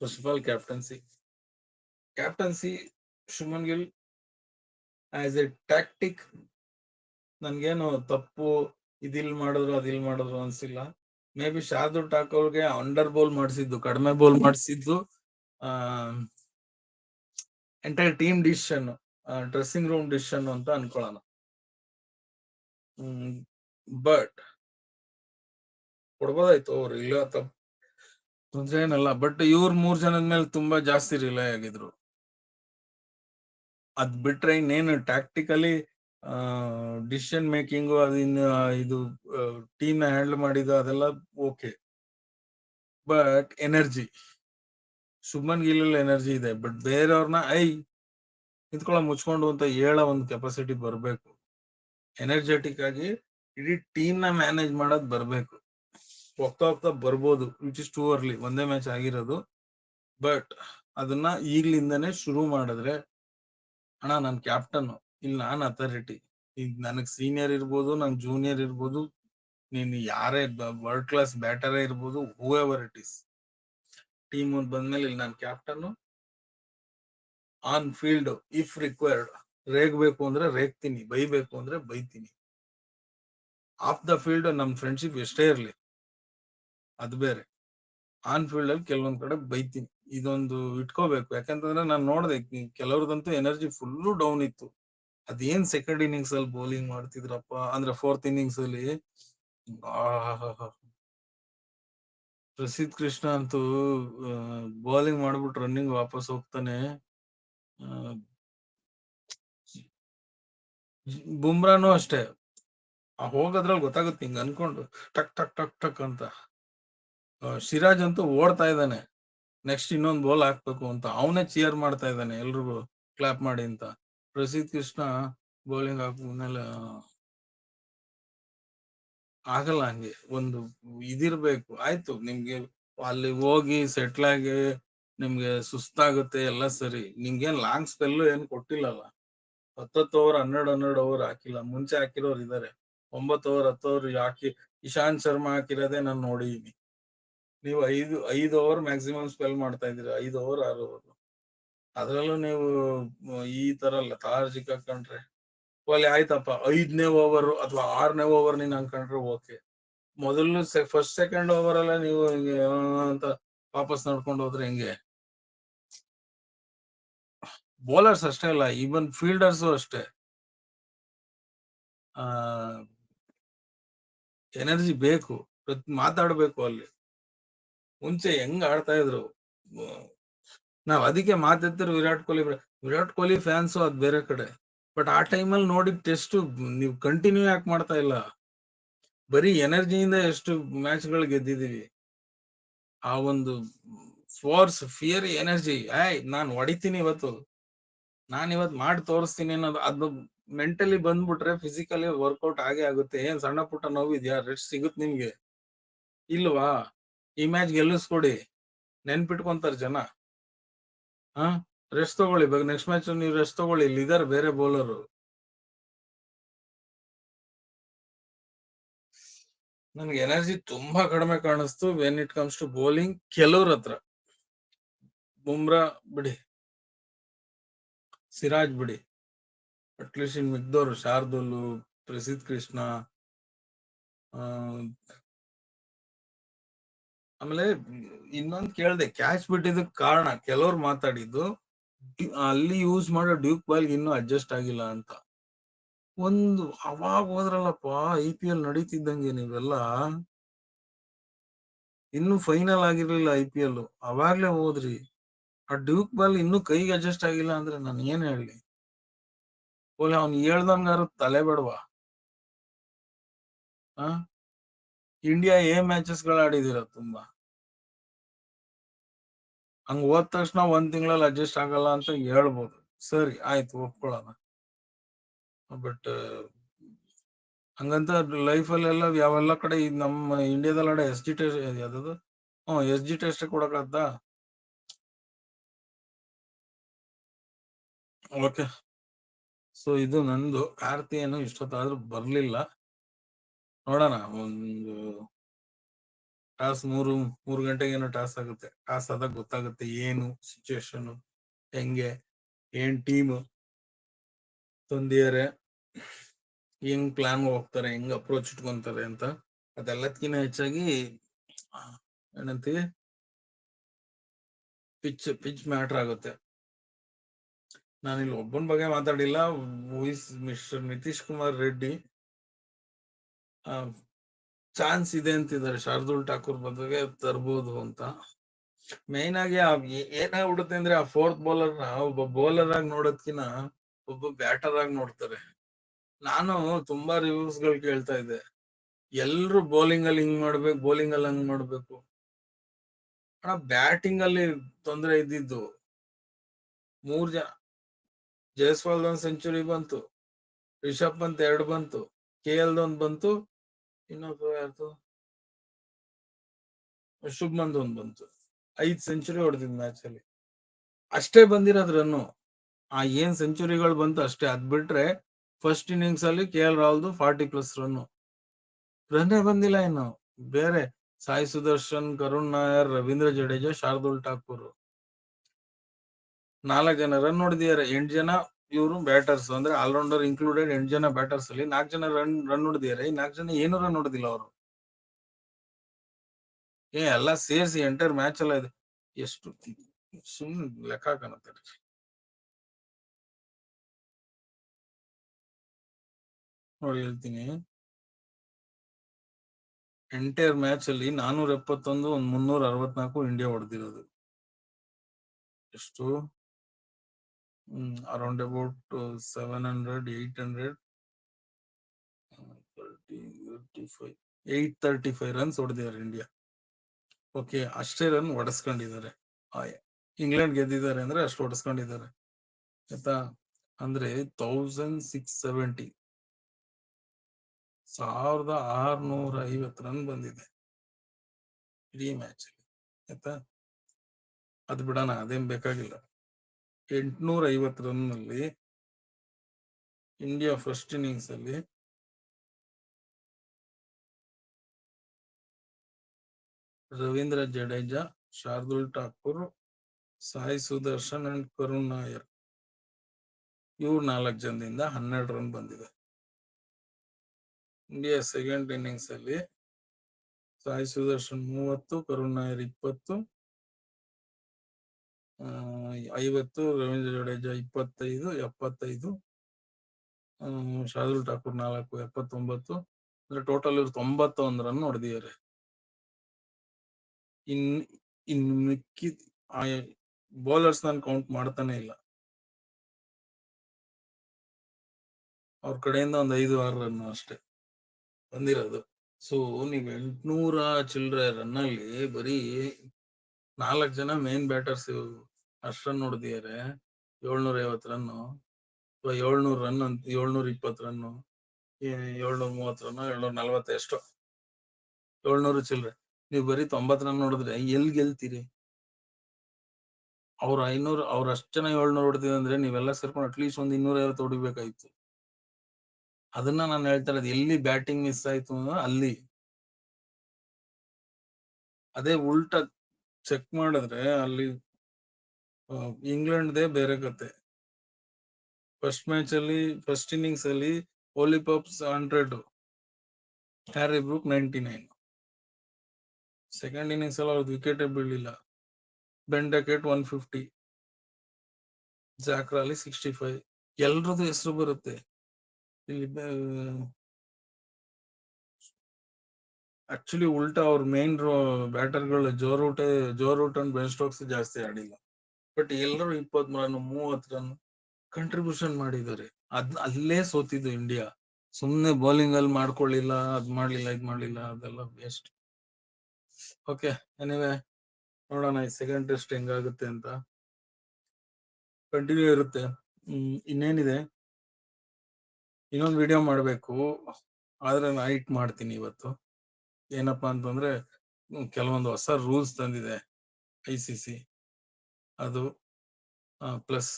First of all captaincy captaincy Shubman Gill as a tactic ನನ್ಗೇನು ತಪ್ಪು, ಇದಿಲ್ ಮಾಡಿದ್ರು, ಅದಿಲ್ ಮಾಡಿದ್ರು ಅನ್ಸಿಲ್ಲ. ಮೇ ಬಿ ಶಾರ್ದುಲ್ ಠಾಕೂರ್ಗೆ ಅಂಡರ್ ಬೌಲ್ ಮಾಡಿಸಿದ್ದು, ಕಡಿಮೆ ಬೌಲ್ ಮಾಡಿಸಿದ್ದು entire team decision dressing room decision ಅಂತ ಅನ್ಕೊಳ್ಳೋಣ ಬಟ್ ಕೊಡ್ಬೋದಾಯ್ತು ಅವ್ರು ಇಲ್ಲ ತಪ್ಪ ತೊಂದ್ರೆ ಏನಲ್ಲ ಬಟ್ ಇವ್ರ ಮೂರ್ ಜನದ ಮೇಲೆ ತುಂಬಾ ಜಾಸ್ತಿ ರಿಲೈ ಆಗಿದ್ರು. ಅದ್ ಬಿಟ್ರೆ ಇನ್ನೇನು ಟ್ಯಾಕ್ಟಿಕಲಿ ಡಿಸಿಷನ್ ಮೇಕಿಂಗು ಅದಿನ್ ಇದು ಟೀಮ್ನ ಹ್ಯಾಂಡಲ್ ಮಾಡಿದ್ದು ಅದೆಲ್ಲ okay but energy Shubman Gill energy ಇದೆ ಬಟ್ ಬೇರೆಯವ್ರನ್ನ ಐ, ನಿಂತ್ಕೊಳ್ಳ ಮುಚ್ಕೊಂಡು ಅಂತ ಹೇಳೋ ಒಂದು ಕೆಪಾಸಿಟಿ ಬರ್ಬೇಕು. ಎನರ್ಜೆಟಿಕ್ ಆಗಿ ಇಡೀ ಟೀಮ್ನ ಮ್ಯಾನೇಜ್ ಮಾಡೋದ್ ಬರ್ಬೇಕು. ಹೋಗ್ತಾ ಹೋಗ್ತಾ ಬರ್ಬೋದು ವಿಚ್ ಇಸ್ ಟೂ ಅರ್ಲಿ ಒಂದೇ ಮ್ಯಾಚ್ ಆಗಿರೋದು. ಬಟ್ ಅದನ್ನ ಈಗ್ಲಿಂದನೇ ಶುರು ಮಾಡಿದ್ರೆ, ಅಣ್ಣ, ನಾನು ಕ್ಯಾಪ್ಟನ್ ಇಲ್ಲಿ ನಾನ್ ಅಥಾರಿಟಿ ಈಗ ನನಗ್ ಸೀನಿಯರ್ ಇರ್ಬೋದು ನನ್ ಜೂನಿಯರ್ ಇರ್ಬೋದು. ನೀನು ಯಾರೇ ವರ್ಲ್ಡ್ ಕ್ಲಾಸ್ ಬ್ಯಾಟರೇ ಇರ್ಬೋದು ಹೂ ಎವರ್ ಇಟ್ ಇಸ್ ಟೀಮ್ ಬಂದ್ಮೇಲೆ ಇಲ್ಲಿ ನಾನು captain on field if required ರೇಗ್ಬೇಕು ಅಂದ್ರೆ ರೇಗ್ತೀನಿ, ಬೈಬೇಕು ಅಂದ್ರೆ ಬೈತೀನಿ. ಆಫ್ ದ ಫೀಲ್ಡ್ ನಮ್ ಫ್ರೆಂಡ್ಶಿಪ್ ಎಷ್ಟೇ ಇರ್ಲಿ, ಅದು ಬೇರೆ. ಆನ್ ಫೀಲ್ಡ್ ಅಲ್ಲಿ ಕೆಲವೊಂದ್ ಕಡೆ ಬೈತೀನಿ. ಇದೊಂದು ಇಟ್ಕೋಬೇಕು. ಯಾಕಂತಂದ್ರೆ ನಾನು ನೋಡ್ದೆ ಕೆಲವ್ರದಂತೂ ಎನರ್ಜಿ ಫುಲ್ಲು ಡೌನ್ ಇತ್ತು. ಅದೇನ್ ಸೆಕೆಂಡ್ ಇನ್ನಿಂಗ್ಸ್ ಅಲ್ಲಿ ಬೌಲಿಂಗ್ ಮಾಡ್ತಿದ್ರಪ್ಪ, ಅಂದ್ರೆ ಫೋರ್ತ್ ಇನ್ನಿಂಗ್ಸ್ ಅಲ್ಲಿ. ಪ್ರಸಿದ್ಧ ಕೃಷ್ಣ ಅಂತೂ ಬೌಲಿಂಗ್ ಮಾಡ್ಬಿಟ್ಟು ರನ್ನಿಂಗ್ ವಾಪಸ್ ಹೋಗ್ತಾನೆ. ಬುಮ್ರಾನು ಅಷ್ಟೇ. ಹೋಗೋದ್ರಲ್ಲಿ ಗೊತ್ತಾಗುತ್ತೆ ಹಿಂಗ್ ಅನ್ಕೊಂಡು ಟಕ್ ಟಕ್ ಟಕ್ ಟಕ್ ಅಂತ. ಶಿರಾಜ್ ಸಿರಾಜ್ ಅಂತೂ ಓಡ್ತಾ ಇದ್ದಾನೆ. ನೆಕ್ಸ್ಟ್ ಇನ್ನೊಂದು ಬೋಲ್ ಹಾಕ್ಬೇಕು ಅಂತ. ಅವನೇ ಚಿಯರ್ ಮಾಡ್ತಾ ಇದ್ದಾನೆ ಎಲ್ರಿಗೂ ಕ್ಲಾಪ್ ಮಾಡಿ ಅಂತ. ಪ್ರಸಿದ್ಧ ಕೃಷ್ಣ ಬೌಲಿಂಗ್ ಹಾಕಿದ್ಮೇಲೆ ಆಗಲ್ಲ ಹಂಗೆ. ಒಂದು ಇದಿರ್ಬೇಕು. ಆಯ್ತು, ನಿಮ್ಗೆ ಅಲ್ಲಿ ಹೋಗಿ ಸೆಟ್ಲ್ ಆಗಿ ನಿಮ್ಗೆ ಸುಸ್ತಾಗುತ್ತೆ ಎಲ್ಲ ಸರಿ. ನಿಮ್ಗೇನ್ ಲಾಂಗ್ ಸ್ಪೆಲ್ಲು ಏನ್ ಕೊಟ್ಟಿಲ್ಲಲ್ಲ. ಹತ್ತತ್ತು ಓವರ್ ಹನ್ನೆರಡು ಹನ್ನೆರಡು ಓವರ್ ಹಾಕಿಲ್ಲ. ಮುಂಚೆ ಹಾಕಿರೋರು ಇದಾರೆ. ಒಂಬತ್ತು ಓವರ್ ಹತ್ತು ಓವರ್ ಹಾಕಿ, ಇಶಾಂತ್ ಶರ್ಮಾ ಹಾಕಿರೋದೇ ನಾನು ನೋಡಿದೀನಿ. ನೀವು ಐದು ಐದು ಓವರ್ ಮ್ಯಾಕ್ಸಿಮಮ್ ಸ್ಪೆಲ್ ಮಾಡ್ತಾ ಇದ್ದೀರಾ? ಐದು ಓವರ್ ಆರು ಓವರ್ ಅದ್ರಲ್ಲೂ ನೀವು, ಈ ತರ ಅಲ್ಲ ತಾರ್ಜಿಕ್ ಹಾಕೊಂಡ್ರೆ. ಅಲ್ಲಿ ಆಯ್ತಪ್ಪ, ಐದನೇ ಓವರ್ ಅಥವಾ ಆರನೇ ಓವರ್ ನೀನ್ ಅನ್ಕೊಂಡ್ರೆ ಓಕೆ ಮೊದಲು ಫಸ್ಟ್ ಸೆಕೆಂಡ್ ಓವರ್ ಅಲ್ಲ ನೀವು ಅಂತ ವಾಪಸ್ ನಡ್ಕೊಂಡು ಹೋದ್ರೆ ಹೆಂಗೆ? ಬೌಲರ್ಸ್ ಅಷ್ಟೇ ಅಲ್ಲ ಈವನ್ ಫೀಲ್ಡರ್ಸ್ ಅಷ್ಟೇ. ಎನರ್ಜಿ ಬೇಕು, ಪ್ರತಿ, ಮಾತಾಡ್ಬೇಕು ಅಲ್ಲಿ. ಮುಂಚೆ ಹೆಂಗ್ ಆಡ್ತಾ ಇದ್ರು? ನಾವ್ ಅದಕ್ಕೆ ಮಾತಾಡ್ತಿರೋ ವಿರಾಟ್ ಕೊಹ್ಲಿ ವಿರಾಟ್ ಕೊಹ್ಲಿ ಫ್ಯಾನ್ಸ್ ಅದ್ ಬೇರೆ ಕಡೆ. ಬಟ್ ಆ ಟೈಮಲ್ಲಿ ನೋಡಿ ಟೆಸ್ಟ್ ನೀವು ಕಂಟಿನ್ಯೂ ಯಾಕೆ ಮಾಡ್ತಾ ಇಲ್ಲ? ಬರೀ ಎನರ್ಜಿಯಿಂದ ಎಷ್ಟು ಮ್ಯಾಚ್ಗಳು ಗೆದ್ದಿದೀವಿ. ಆ ಒಂದು ಫೋರ್ಸ್ ಫಿಯರ್ ಎನರ್ಜಿ ಏಯ್, ನಾನು ಹೊಡಿತೀನಿ ಇವತ್ತು. ನಾನ್ ಇವತ್ ಮಾಡಿ ತೋರಿಸ್ತೀನಿ ಅನ್ನೋದು, ಅದು ಮೆಂಟಲಿ ಬಂದ್ಬಿಟ್ರೆ ಫಿಸಿಕಲಿ ವರ್ಕೌಟ್ ಆಗೇ ಆಗುತ್ತೆ. ಏನ್ ಸಣ್ಣ ಪುಟ್ಟ ನೋವಿದ್ಯಾ? ರೆಸ್ಟ್ ಸಿಗುತ್ತೆ ನಿಮ್ಗೆ. ಇಲ್ವಾ? ಈ ಮ್ಯಾಚ್ ಗೆಲ್ಲಿಸ್ಕೊಡಿ. ನೆನ್ಪಿಟ್ಕೊಂತಾರ ಜನ. ಹಾ? ರೆಸ್ಟ್ ತಗೊಳ್ಳಿ. ಇವಾಗ ನೆಕ್ಸ್ಟ್ ಮ್ಯಾಚ್ ನೀವು ರೆಸ್ಟ್ ತಗೊಳ್ಳಿ. ಇಲ್ಲಿ ಇದಾರೆ ಬೇರೆ ಬೌಲರ್ ನನ್ಗೆ ಎನರ್ಜಿ ತುಂಬಾ ಕಡಿಮೆ ಕಾಣಿಸ್ತು. When it comes to bowling ಕೆಲವ್ರ ಹತ್ರ. ಬುಮ್ರಾ, ಬಿಡಿ. ಸಿರಾಜ್ ಬಿಡಿ. ಅಟ್ಲೀಸ್ಟ್ ಇನ್ ಮಿಕ್ದವ್ರು ಶಾರ್ದುಲ್, ಪ್ರಸಿದ್ಧ ಕೃಷ್ಣ ಆಮೇಲೆ ಇನ್ನೊಂದ್ ಕೇಳ್ದೆ ಕ್ಯಾಚ್ ಬಿಟ್ಟಿದ್ದಕ್ ಕಾರಣ ಕೆಲವ್ರು ಮಾತಾಡಿದ್ದು ಅಲ್ಲಿ ಯೂಸ್ ಮಾಡೋ ಡ್ಯೂಕ್ ಬಾಲ್ ಇನ್ನೂ ಅಡ್ಜಸ್ಟ್ ಆಗಿಲ್ಲ ಅಂತ. ಒಂದು ಅವಾಗ ಹೋದ್ರಲ್ಲಪ್ಪ, ಐ ಪಿ ಎಲ್ ನಡೀತಿದ್ದಂಗೆ ನೀವೆಲ್ಲ. ಇನ್ನು ಫೈನಲ್ ಆಗಿರ್ಲಿಲ್ಲ ಐ ಪಿ ಎಲ್. ಅವಾಗ್ಲೇ ಹೋದ್ರಿ. ಆ ಡ್ಯೂಕ್ ಬಾಲ್ ಇನ್ನೂ ಕೈಗೆ ಅಡ್ಜಸ್ಟ್ ಆಗಿಲ್ಲ ಅಂದ್ರೆ ನಾನು ಏನ್ ಹೇಳಿ ಓಲೆ ಅವ್ನು ಹೇಳ್ದಂಗಾರು ತಲೆ ಬೇಡವಾ? ಆ? ಇಂಡಿಯಾ ಏ ಮ್ಯಾಚಸ್ಗಳು ಆಡಿದಿರ ತುಂಬಾ. ಹಂಗ ಹೋದ ತಕ್ಷಣ ಒಂದ್ ತಿಂಗಳಲ್ಲಿ ಅಡ್ಜಸ್ಟ್ ಆಗಲ್ಲ ಅಂತ ಹೇಳ್ಬೋದು. ಸರಿ, ಆಯ್ತು, ಒಪ್ಕೊಳ್ಳೋಣ. ಬಟ್ ಹಂಗಂತ ಲೈಫ್ ಅಲ್ಲೆಲ್ಲ ಯಾವೆಲ್ಲ ಕಡೆ ನಮ್ಮ ಇಂಡಿಯಾದಲ್ಲಿ ಎಸ್ ಜಿ ಟೆಸ್ಟ್ ಯಾವ್ದದು? ಹ್ಮ್ ಎಸ್ ಜಿ ಟೆಸ್ಟ್ ಕೊಡಕತ್ತ ಓಕೆ ಸೊ ಇದು ನಂದು ಕಾರ್ತಿ ಏನು ಇಷ್ಟೊತ್ತಾದ್ರೂ ಬರ್ಲಿಲ್ಲ. ನೋಡೋಣ, ಒಂದು ಟಾಸ್ ಮೂರು ಮೂರು ಗಂಟೆಗೆ ಏನೋ ಟಾಸ್ ಆಗುತ್ತೆ. ಟಾಸ್ ಆದಾಗ ಗೊತ್ತಾಗುತ್ತೆ ಏನು ಸಿಚುವೇಶನ್ ಹೆಂಗೆ, ಏನ್ ಟೀಮ್ ತಂದಿದ್ದಾರೆ, ಹೆಂಗ್ ಪ್ಲಾನ್ ಹೋಗ್ತಾರೆ, ಹೆಂಗ್ ಅಪ್ರೋಚ್ ಇಟ್ಕೊಂತಾರೆ ಅಂತ. ಅದೆಲ್ಲದಕ್ಕಿಂತ ಹೆಚ್ಚಾಗಿ ಏನಂತೀವಿ ಪಿಚ್ ಪಿಚ್ ಮ್ಯಾಟರ್ ಆಗುತ್ತೆ. ನಾನಿಲ್ಲಿ ಒಬ್ಬನ ಬಗ್ಗೆ ಮಾತಾಡಿಲ್ಲ. ಮಿಸ್ಟರ್ ನಿತೀಶ್ ಕುಮಾರ್ ರೆಡ್ಡಿ. ಚಾನ್ಸ್ ಇದೆ ಅಂತಿದ್ದಾರೆ. ಶಾರ್ದುಲ್ ಠಾಕೂರ್ ಬದಲಿಗೆ ತರ್ಬೋದು ಅಂತ. ಮೇನ್ ಆಗಿ ಏನಾಗ್ಬಿಡುತ್ತೆ ಅಂದ್ರೆ ಆ ಫೋರ್ತ್ ಬೌಲರ್ನ, ಒಬ್ಬ ಬೌಲರ್ ಆಗಿ ನೋಡೋದ್ಕಿನ ಒಬ್ಬ ಬ್ಯಾಟರ್ ಆಗಿ ನೋಡ್ತಾರೆ. ನಾನು ತುಂಬಾ ರಿವ್ಯೂಸ್ಗಳು ಕೇಳ್ತಾ ಇದ್ದೆ. ಎಲ್ರು ಬೌಲಿಂಗ್ ಅಲ್ಲಿ ಹಿಂಗ್ ಮಾಡ್ಬೇಕು ಬೌಲಿಂಗ್ ಅಲ್ಲಿ ಹಂಗ್ ಮಾಡ್ಬೇಕು. ಅಣ್ಣ ಬ್ಯಾಟಿಂಗ್ ಅಲ್ಲಿ ತೊಂದರೆ ಇದ್ದಿದ್ದು ಮೂರ್ ಜನ ಜೈಸ್ವಾಲ್ ಒಂದ್ ಸೆಂಚುರಿ ಬಂತು, ರಿಷಬ್ ಪಂತ್ ಎರಡು ಬಂತು, ಕೆ ಎಲ್ ಒಂದ್ ಬಂತು ಇನ್ನೊಬ್ಬ ಯಾರ್ದು? ಶುಭ್ಮನ್ ಒಂದ್ ಬಂತು. ಐದ್ ಸೆಂಚುರಿ ಹೊಡೆದಿದ್ ಮ್ಯಾಚ್ ಅಲ್ಲಿ. ಅಷ್ಟೇ ಬಂದಿರೋದ್ ರನ್ನು ಆ ಏನ್ ಸೆಂಚುರಿಗಳು ಬಂತು ಅಷ್ಟೇ. ಅದ್ ಬಿಟ್ರೆ ಫಸ್ಟ್ ಇನ್ನಿಂಗ್ಸ್ ಅಲ್ಲಿ ಕೆ ಎಲ್ ರಾಹುಲ್ದು ಫಾರ್ಟಿ ಪ್ಲಸ್ ರನ್ನು ರನ್ನೇ ಬಂದಿಲ್ಲ ಇನ್ನು. ಬೇರೆ ಸಾಯಿ ಸುದರ್ಶನ್, ಕರುಣ್ ನಾಯರ್, ರವೀಂದ್ರ ಜಡೇಜಾ, ಶಾರ್ದುಲ್ ಠಾಕೂರ್. ನಾಲ್ಕು ಜನ ರನ್ ಹೊಡೆದಿದ್ದಾರೆ ಎಂಟು ಜನ ಇವರು ಬ್ಯಾಟರ್ಸ್ ಅಂದ್ರೆ ಆಲ್ರೌಂಡರ್ ಇನ್ಕ್ಲೂಡೆಡ್ ಎಂಟು ಜನ ಬ್ಯಾಟರ್ಸ್ ಅಲ್ಲಿ ನಾಲ್ಕು ಜನ ರನ್ ರನ್ ಹೊಡೆದಿದ್ದಾರೆ ಈ ನಾಲ್ಕು ಜನ ಏನು ರನ್ ಹೊಡೆದಿಲ್ಲ ಅವರು? ಏ, ಎಲ್ಲ ಸೇರಿಸಿ ಎಂಟೈರ್ ಮ್ಯಾಚ್ ಎಲ್ಲ ಇದೆ, ಎಷ್ಟು ಸುಮ್ನೆ ಲೆಕ್ಕ ಕಾಣುತ್ತೆ ನೋಡಿ ಹೇಳ್ತೀನಿ. ಎಂಟೈರ್ ಮ್ಯಾಚ್ ಅಲ್ಲಿ ನಾನೂರ ಎಪ್ಪತ್ತೊಂದು, ಒಂದ್ ಮುನ್ನೂರ ಅರವತ್ನಾಲ್ಕು ಇಂಡಿಯಾ ಹೊಡೆದಿರೋದು. ಎಷ್ಟು? About seven hundred eight hundred eight thirty five runs ಹೊಡೆದಿದ್ದಾರೆ ಇಂಡಿಯಾ ಓಕೆ ಅಷ್ಟೇ ರನ್ ಹೊಡೆಸ್ಕೊಂಡಿದ್ದಾರೆ. ಇಂಗ್ಲೆಂಡ್ ಗೆದ್ದಿದ್ದಾರೆ ಅಂದ್ರೆ ಅಷ್ಟು ಹೊಡೆಸ್ಕೊಂಡಿದ್ದಾರೆ. ಆಯ್ತಾ? ಅಂದ್ರೆ ತೌಸಂಡ್ ಸಿಕ್ಸ್ ಸೆವೆಂಟಿ ಸಾವಿರದ ಆರ್ನೂರ ಐವತ್ತು ರನ್ ಬಂದಿದೆ. ಇಡೀ ಮ್ಯಾಚ್ ಆಯ್ತಾ? ಅದು ಬಿಡೋಣ, ಅದೇನ್ ಬೇಕಾಗಿಲ್ಲ. ಎಂಟ್ನೂರ ಐವತ್ತು ರನ್ನಲ್ಲಿ ಇಂಡಿಯಾ ಫಸ್ಟ್ ಇನ್ನಿಂಗ್ಸ್ ಅಲ್ಲಿ ರವೀಂದ್ರ ಜಡೇಜಾ, ಶಾರ್ದುಲ್ ಠಾಕೂರ್, ಸಾಯಿ ಸುದರ್ಶನ್ ಅಂಡ್ ಕರುಣ್ ನಾಯರ್. ಇವ್ರು ನಾಲ್ಕು ಜನದಿಂದ ಹನ್ನೆರಡು ರನ್ ಬಂದಿದೆ. ಇಂಡಿಯಾ ಸೆಕೆಂಡ್ ಇನ್ನಿಂಗ್ಸ್ ಅಲ್ಲಿ ಸಾಯಿ ಸುದರ್ಶನ್ ಮೂವತ್ತು, ಕರುಣ್ ನಾಯರ್ ಇಪ್ಪತ್ತು ಐವತ್ತು, ರವೀಂದ್ರ ಜಡೇಜಾ ಇಪ್ಪತ್ತೈದು, ಎಪ್ಪತ್ತೈದು ಶಾರ್ದುಲ್ ಠಾಕೂರ್ ನಾಲ್ಕು, ಎಪ್ಪತ್ತೊಂಬತ್ತು, ಅಂದ್ರೆ ಟೋಟಲ್ ಇವ್ರು ತೊಂಬತ್ತೊಂದು ರನ್ ಹೊಡೆದಿದ್ದಾರೆ ಇನ್ ಇನ್ ಮಿಕ್ಕಿ ಬೌಲರ್ಸ್ ನಾನು ಕೌಂಟ್ ಮಾಡ್ತಾನೆ ಇಲ್ಲ. ಅವ್ರ ಕಡೆಯಿಂದ ಒಂದು ಐದು ಆರು ರನ್ ಅಷ್ಟೇ ಬಂದಿರೋದು. ಸೊ ನೀವು ಎಂಟ್ನೂರ ಚಿಲ್ಲರೆ ರನ್ನಲ್ಲಿ ಬರೀ ನಾಲ್ಕು ಜನ ಮೇನ್ ಬ್ಯಾಟರ್ಸ್ ಅಷ್ಟ್ ರನ್ ಹೊಡೆದಿದ್ದಾರೆ ಏಳ್ನೂರ ಐವತ್ತು ರನ್ ಅಥವಾ ಏಳ್ನೂರ್ ರನ್ ಅಂತ ಏಳ್ನೂರ ಇಪ್ಪತ್ತು ರನ್ ಏಳ್ನೂರ ಮೂವತ್ತು ರನ್ನು, ಏಳ್ನೂರ ನಲ್ವತ್ತು ಎಷ್ಟೋ ಏಳ್ನೂರು ಚಿಲ್ಲರೆ ನೀವು ಬರೀ ತೊಂಬತ್ ರನ್ ನೋಡಿದ್ರೆ ಎಲ್ ಗೆಲ್ತೀರಿ? ಅವ್ರ ಐನೂರು, ಅವ್ರ ಅಷ್ಟ್ ಜನ ಏಳ್ನೂರು ಹೊಡೆದಿದೆ ಅಂದ್ರೆ ನೀವೆಲ್ಲ ಸೇರ್ಕೊಂಡು ಅಟ್ಲೀಸ್ಟ್ ಒಂದು ಇನ್ನೂರ ಐವತ್ತು ಹೊಡಿಬೇಕಾಯ್ತು. ಅದನ್ನ ನಾನು ಹೇಳ್ತಾ ಇರೋದು, ಎಲ್ಲಿ ಬ್ಯಾಟಿಂಗ್ ಮಿಸ್ ಆಯ್ತು ಅಂದ್ರೆ ಅಲ್ಲಿ. ಅದೇ ಉಲ್ಟಾ ಚೆಕ್ ಮಾಡಿದ್ರೆ ಅಲ್ಲಿ ಇಂಗ್ಲೆಂಡ್ದೇ ಬೇರೆ ಕತೆ. ಫಸ್ಟ್ ಮ್ಯಾಚ್ ಅಲ್ಲಿ ಫಸ್ಟ್ ಇನ್ನಿಂಗ್ಸ್ ಅಲ್ಲಿ Ollie Pope's hundred, Harry Brook ninety nine. Second innings ಅಲ್ಲಿ ಅವ್ರದ್ದು wicket ಬೀಳಿಲ್ಲ Ben Duckett one fifty. Zak Crawley sixty five. ಎಲ್ರದ್ದು ಹೆಸರು ಬರುತ್ತೆ. ಇಲ್ಲಿ ಆಕ್ಚುಲಿ ಉಲ್ಟಾ ಅವ್ರ main ಬ್ಯಾಟರ್ಗಳು Joe Root Joe Root and Ben Stokes ಜಾಸ್ತಿ ಆಡಿಲ್ಲ. ಬಟ್ ಎಲ್ಲರೂ ಇಪ್ಪತ್ ರನ್ ಮೂವತ್ ರನ್ ಕಂಟ್ರಿಬ್ಯೂಷನ್ ಮಾಡಿದ್ದಾರೆ. ಅದ್, ಅಲ್ಲೇ ಸೋತಿದ್ದು ಇಂಡಿಯಾ ಸುಮ್ನೆ ಬೌಲಿಂಗ್ ಅಲ್ಲಿ ಮಾಡ್ಕೊಳ್ಳಿಲ್ಲ, ಅದ್ ಮಾಡ್ಲಿಲ್ಲ, ಇದ್ ಮಾಡ್ಲಿಲ್ಲ, ಅದೆಲ್ಲ ಬೆಸ್ಟ್ ಓಕೆ ಎನಿವೆ ನೋಡೋಣ ಈ ಸೆಕೆಂಡ್ ಟೆಸ್ಟ್ ಹೆಂಗಾಗುತ್ತೆ ಅಂತ. ಕಂಟಿನ್ಯೂ ಇರುತ್ತೆ. ಇನ್ನೇನಿದೆ? ಇನ್ನೊಂದು ವಿಡಿಯೋ ಮಾಡಬೇಕು. ಆದ್ರೆ ನೈಟ್ ಮಾಡ್ತೀನಿ ಇವತ್ತು. ಏನಪ್ಪಾ ಅಂತಂದ್ರೆ ಕೆಲವೊಂದು ಹೊಸ ರೂಲ್ಸ್ ತಂದಿದೆ ಐ ಸಿ ಸಿ ಅದು ಪ್ಲಸ್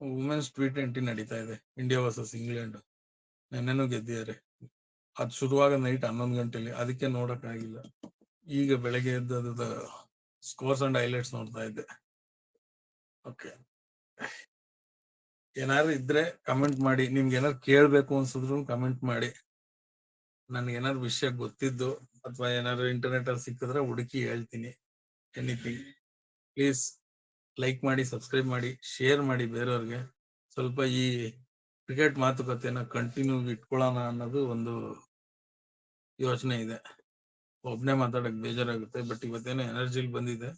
ವುಮೆನ್ಸ್ ಟಿ ಟ್ವೆಂಟಿ ನಡೀತಾ ಇದೆ, ಇಂಡಿಯಾ ವರ್ಸಸ್ ಇಂಗ್ಲೆಂಡ್. ನೆನ್ನೆನೂ ಗೆದ್ದಿದ್ದಾರೆ. ಅದು ಶುರುವಾಗ ನೈಟ್ ಹನ್ನೊಂದು ಗಂಟೆಲಿ, ಅದಕ್ಕೆ ನೋಡೋಕ್ಕಾಗಿಲ್ಲ. ಈಗ ಬೆಳಗ್ಗೆ ಎದ್ದು ಸ್ಕೋರ್ಸ್ ಅಂಡ್ ಹೈಲೈಟ್ಸ್ ನೋಡ್ತಾ ಇದ್ದೆ. ಓಕೆ ಏನಾದ್ರು ಇದ್ರೆ ಕಮೆಂಟ್ ಮಾಡಿ, ನಿಮ್ಗೆ ಏನಾದ್ರು ಕೇಳ್ಬೇಕು ಅನ್ಸಿದ್ರು ಕಮೆಂಟ್ ಮಾಡಿ. ನನ್ಗೆ ಏನಾದ್ರು ವಿಷಯ ಗೊತ್ತಿದ್ದು ಅಥವಾ ಏನಾದ್ರು ಇಂಟರ್ನೆಟ್ ಅಲ್ಲಿ ಸಿಕ್ಕಿದ್ರೆ ಹುಡುಕಿ ಹೇಳ್ತೀನಿ. ಎನಿಥಿಂಗ್ ಪ್ಲೀಸ್ ಲೈಕ್ ಮಾಡಿ ಸಬ್ಸ್ಕ್ರೈಬ್ ಮಾಡಿ ಶೇರ್ ಮಾಡಿ ಬೇರೆಯವ್ರಿಗೆ. ಸ್ವಲ್ಪ ಈ ಕ್ರಿಕೆಟ್ ಮಾತುಕತೆನ ಕಂಟಿನ್ಯೂ ಇಟ್ಕೊಳ್ಳೋಣ ಅನ್ನೋದು ಒಂದು ಯೋಚನೆ ಇದೆ. ಒಬ್ನೇ ಮಾತಾಡಕ್ ಬೇಜಾರಾಗುತ್ತೆ ಬಟ್ ಇವತ್ತೇನೋ ಎನರ್ಜಿಲ್ ಬಂದಿದೆ.